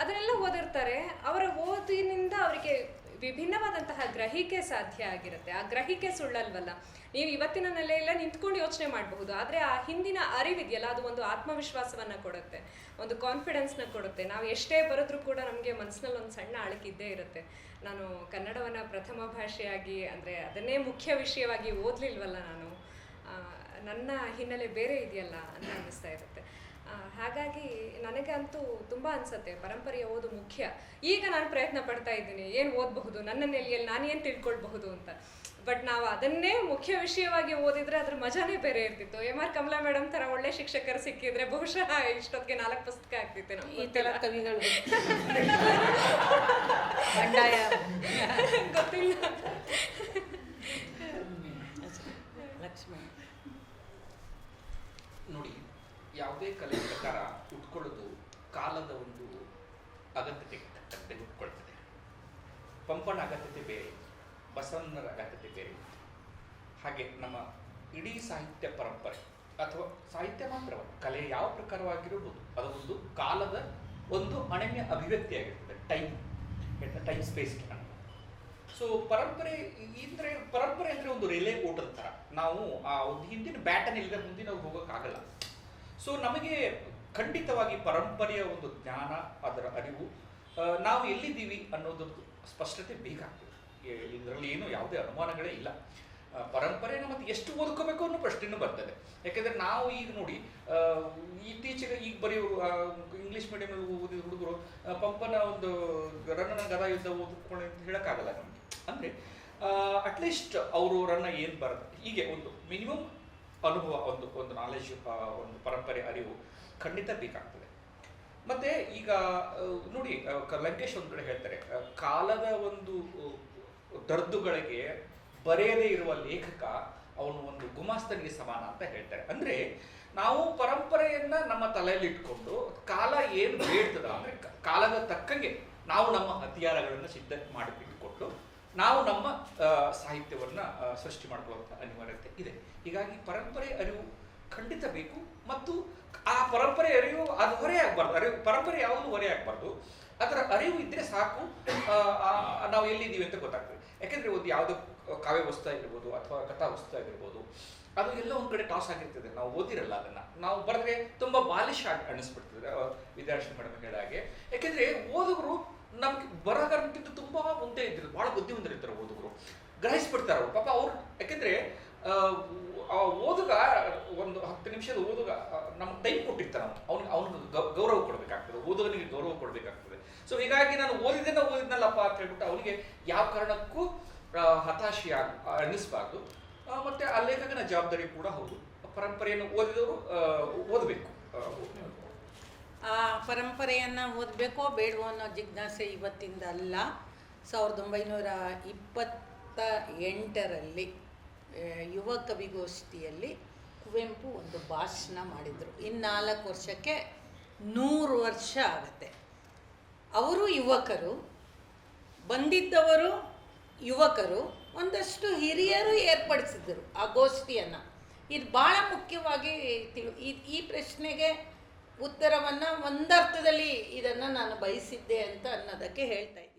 ಅದನ್ನೆಲ್ಲ ಓದಿರ್ತಾರೆ. ಅವರ ಓದಿನಿಂದ ಅವರಿಗೆ ವಿಭಿನ್ನವಾದಂತಹ ಗ್ರಹಿಕೆ ಸಾಧ್ಯ ಆಗಿರುತ್ತೆ. ಆ ಗ್ರಹಿಕೆ ಸುಳ್ಳಲ್ವಲ್ಲ? ನೀವು ಇವತ್ತಿನ ನೆಲೆಯೆಲ್ಲ ನಿಂತ್ಕೊಂಡು ಯೋಚನೆ ಮಾಡಬಹುದು. ಆದರೆ ಆ ಹಿಂದಿನ ಅರಿವಿದೆಯಲ್ಲ, ಅದು ಒಂದು ಆತ್ಮವಿಶ್ವಾಸವನ್ನು ಕೊಡುತ್ತೆ, ಒಂದು ಕಾನ್ಫಿಡೆನ್ಸ್ನ ಕೊಡುತ್ತೆ. ನಾವು ಎಷ್ಟೇ ಬರೆದ್ರೂ ಕೂಡ ನಮಗೆ ಮನಸ್ಸಿನಲ್ಲಿ ಒಂದು ಸಣ್ಣ ಅಳಕಿದ್ದೇ ಇರುತ್ತೆ. ನಾನು ಕನ್ನಡವನ್ನು ಪ್ರಥಮ ಭಾಷೆಯಾಗಿ, ಅಂದರೆ ಅದನ್ನೇ ಮುಖ್ಯ ವಿಷಯವಾಗಿ ಓದಲಿಲ್ವಲ್ಲ ನಾನು? ನನ್ನ ಹಿನ್ನೆಲೆ ಬೇರೆ ಇದೆಯಲ್ಲ ಅಂತ ಅನ್ನಿಸ್ತಾ ಇರುತ್ತೆ. ಹಾಗಾಗಿ ನನಗಂತೂ ತುಂಬ ಅನ್ಸುತ್ತೆ ಪರಂಪರೆಯ ಓದು ಮುಖ್ಯ. ಈಗ ನಾನು ಪ್ರಯತ್ನ ಪಡ್ತಾ ಇದ್ದೀನಿ ಏನು ಓದಬಹುದು ನನ್ನ ನೆಲೆಯಲ್ಲಿ ನಾನೇನು ತಿಳ್ಕೊಳ್ಬಹುದು ಅಂತ. ಬಟ್ ನಾವು ಅದನ್ನೇ ಮುಖ್ಯ ವಿಷಯವಾಗಿ ಓದಿದ್ರೆ ಅದ್ರ ಮಜಾನೇ ಬೇರೆ ಇರ್ತಿತ್ತು. ಎಂ ಆರ್ ಕಮಲಾ ಮೇಡಮ್ ಥರ ಒಳ್ಳೆ ಶಿಕ್ಷಕರು ಸಿಕ್ಕಿದ್ರೆ ಬಹುಶಃ ಇಷ್ಟೊತ್ತಿಗೆ ನಾಲ್ಕು ಪುಸ್ತಕ ಆಗ್ತಿತ್ತು ಈ ಥರ ಕವಿಗಳು. ಗೊತ್ತಿಲ್ಲ ಲಕ್ಷ್ಮಣ ನೋಡಿ ಯಾವುದೇ ಕಲೆ ಪ್ರಕಾರ ಉಟ್ಕೊಳ್ಳೋದು ಕಾಲದ ಒಂದು ಅಗತ್ಯತೆ ತಕ್ಕಂತೆ ಉಟ್ಕೊಳ್ತದೆ. ಪಂಪನ ಅಗತ್ಯತೆ ಬೇರೆ ಬಸವನ್ನರ ಅಗತ್ಯತೆ ಬೇರೆ. ಹಾಗೆ ನಮ್ಮ ಇಡೀ ಸಾಹಿತ್ಯ ಪರಂಪರೆ ಅಥವಾ ಸಾಹಿತ್ಯ ಮಾತ್ರವಲ್ಲ, ಕಲೆ ಯಾವ ಪ್ರಕಾರವಾಗಿರಬಹುದು ಅದು ಒಂದು ಕಾಲದ ಒಂದು ಅಣಮ್ಯ ಅಭಿವ್ಯಕ್ತಿಯಾಗಿರ್ತದೆ ಟೈಮ್ ಟೈಮ್ ಸ್ಪೇಸ್ ಸೊ ಪರಂಪರೆ ಅಂದ್ರೆ ಪರಂಪರೆ ಅಂದ್ರೆ ಒಂದು ರಿಲೇ ಓಟದ ಥರ ನಾವು ಆ ಒಂದು ಹಿಂದಿನ ಬ್ಯಾಟನ್ ಇಲ್ಲದೆ ಮುಂದೆ ನಾವು ಹೋಗೋಕ್ಕಾಗಲ್ಲ. ಸೊ ನಮಗೆ ಖಂಡಿತವಾಗಿ ಪರಂಪರೆಯ ಒಂದು ಜ್ಞಾನ, ಅದರ ಅರಿವು ನಾವು ಎಲ್ಲಿದ್ದೀವಿ ಅನ್ನೋದೊಂದು ಸ್ಪಷ್ಟತೆ ಬೇಕಾಗ್ತದೆ. ಇದರಲ್ಲಿ ಏನು ಯಾವುದೇ ಅನುಮಾನಗಳೇ ಇಲ್ಲ. ಪರಂಪರೆ ಮತ್ತು ಎಷ್ಟು ಓದ್ಕೋಬೇಕು ಅನ್ನೋ ಪ್ರಶ್ನೆನೂ ಬರ್ತದೆ. ಯಾಕೆಂದರೆ ನಾವು ಈಗ ನೋಡಿ ಇತ್ತೀಚೆಗೆ ಈಗ ಬರೆಯೋ ಇಂಗ್ಲೀಷ್ ಮೀಡಿಯಂ ಓದಿದ ಹುಡುಗರು ಪಂಪನ ಒಂದು ರನ್ನನ ಗದ ಯುದ್ಧ ಓದ್ಕೊಳ್ಳಿ ಅಂತ ಹೇಳೋಕ್ಕಾಗಲ್ಲ ನಮಗೆ. ಅಂದರೆ ಅಟ್ಲೀಸ್ಟ್ ಅವರು ರನ್ನ ಏನು ಬರೋದು, ಹೀಗೆ ಒಂದು ಮಿನಿಮಮ್ ಅನುಭವ, ಒಂದು ಒಂದು ನಾಲೆಜ್ ಒಂದು ಪರಂಪರೆ, ಅರಿವು ಖಂಡಿತ ಬೇಕಾಗ್ತದೆ. ಮತ್ತೆ ಈಗ ನೋಡಿ ಲಂಕೇಶ್ ಒಂದು ಕಡೆ ಹೇಳ್ತಾರೆ ಕಾಲದ ಒಂದು ದರ್ದುಗಳಿಗೆ ಬರೆಯದೇ ಇರುವ ಲೇಖಕ ಅವನು ಒಂದು ಗುಮಾಸ್ತನಿಗೆ ಸಮಾನ ಅಂತ ಹೇಳ್ತಾರೆ. ಅಂದ್ರೆ ನಾವು ಪರಂಪರೆಯನ್ನ ನಮ್ಮ ತಲೆಯಲ್ಲಿ ಇಟ್ಕೊಂಡು ಕಾಲ ಏನು ಬೇಡ್ತದ, ಅಂದ್ರೆ ಕಾಲದ ತಕ್ಕಂಗೆ ನಾವು ನಮ್ಮ ಹತಿಯಾರಗಳನ್ನು ಸಿದ್ಧ ಮಾಡಿ ಇಟ್ಕೊಂಡು ನಾವು ನಮ್ಮ ಸಾಹಿತ್ಯವನ್ನು ಸೃಷ್ಟಿ ಮಾಡುವಂಥ ಅನಿವಾರ್ಯತೆ ಇದೆ. ಹೀಗಾಗಿ ಪರಂಪರೆ ಅರಿವು ಖಂಡಿತ ಬೇಕು ಮತ್ತು ಆ ಪರಂಪರೆ ಅರಿವು ಅದು ಹೊರೆ ಆಗಬಾರ್ದು. ಅರಿವು ಪರಂಪರೆ ಯಾವುದು ಹೊರೆ ಆಗಬಾರ್ದು. ಅದರ ಅರಿವು ಇದ್ದರೆ ಸಾಕು. ನಾವು ಎಲ್ಲಿದ್ದೀವಿ ಅಂತ ಗೊತ್ತಾಗ್ತದೆ. ಯಾಕೆಂದರೆ ಒಂದು ಯಾವುದೋ ಕಾವ್ಯ ವಸ್ತು ಆಗಿರ್ಬೋದು ಅಥವಾ ಕಥಾ ವಸ್ತು ಆಗಿರ್ಬೋದು ಅದು ಎಲ್ಲ ಒಂದು ಕಡೆ ಟಾಸ್ ಆಗಿರ್ತದೆ. ನಾವು ಓದಿರಲ್ಲ ಅದನ್ನು. ನಾವು ಬರೆದ್ರೆ ತುಂಬ ಬಾಲಿಶ್ ಆಗಿ ಅನಿಸ್ಬಿಡ್ತದೆ. ಆ, ವಿದ್ಯಾರ್ಥಿ ಮೇಡಮ್ ಹೇಳಾಗೆ ಯಾಕೆಂದ್ರೆ ಓದುಗರು ನಮ್ಗೆ ಬರಹಗಾರನಿಗಿಂತ ತುಂಬಾ ಮುಂದೆ ಇದ್ರು ಬಹಳ ಬುದ್ಧಿವಂತರಿರ್ತಾರೆ ಓದುಗರು. ಗ್ರಹಿಸ್ಬಿಡ್ತಾರೆ ಅವ್ರು. ಪಾಪ ಅವ್ರು, ಯಾಕೆಂದ್ರೆ ಓದುಗ, ಒಂದು ಹತ್ತು ನಿಮಿಷದ ಓದುಗ ನಮ್ಗೆ ಟೈಮ್ ಕೊಟ್ಟಿರ್ತಾನೆ ಅವ್ನು. ಅವ್ನಿಗೆ ಗೌರವ ಕೊಡಬೇಕಾಗ್ತದೆ. ಓದುಗನಿಗೆ ಗೌರವ ಕೊಡಬೇಕಾಗ್ತದೆ. ಸೊ ಹೀಗಾಗಿ ನಾನು ಓದಿದ್ದೇನೆ, ಓದಿದ್ನಲ್ಲಪ್ಪ ಅಂತ ಹೇಳ್ಬಿಟ್ಟು ಅವನಿಗೆ ಯಾವ ಕಾರಣಕ್ಕೂ ಹತಾಶೆ ಅನ್ನಿಸ್ಬಾರ್ದು ಮತ್ತೆ ಆ ಲೇಖಕನ ಜವಾಬ್ದಾರಿ ಕೂಡ ಹೌದು. ಪರಂಪರೆಯನ್ನು ಓದಿದವರು ಓದಬೇಕು. ಆ, ಪರಂಪರೆಯನ್ನು ಓದಬೇಕೋ ಬೇಡವೋ ಅನ್ನೋ ಜಿಜ್ಞಾಸೆ ಇವತ್ತಿಂದ ಅಲ್ಲ ಸಾವಿರದ ಒಂಬೈನೂರ ಇಪ್ಪತ್ತ ಎಂಟರಲ್ಲಿ ಯುವ ಕವಿಗೋಷ್ಠಿಯಲ್ಲಿ ಕುವೆಂಪು ಒಂದು ಭಾಷಣ ಮಾಡಿದರು. ಇನ್ನಾಲ್ಕು ವರ್ಷಕ್ಕೆ ನೂರು ವರ್ಷ ಆಗುತ್ತೆ. ಅವರು ಯುವಕರು ಬಂದಿದ್ದವರು ಯುವಕರು ಒಂದಷ್ಟು ಹಿರಿಯರು ಏರ್ಪಡಿಸಿದರು ಆ ಗೋಷ್ಠಿಯನ್ನು. ಇದು ಭಾಳ ಮುಖ್ಯವಾಗಿ ತಿಳು ಈ ಈ ಪ್ರಶ್ನೆಗೆ ಉತ್ತರವನ್ನು ಒಂದರ್ಥದಲ್ಲಿ ಇದನ್ನು ನಾನು ಬಯಸಿದ್ದೆ ಅಂತ ಅನ್ನೋದಕ್ಕೆ ಹೇಳ್ತಾ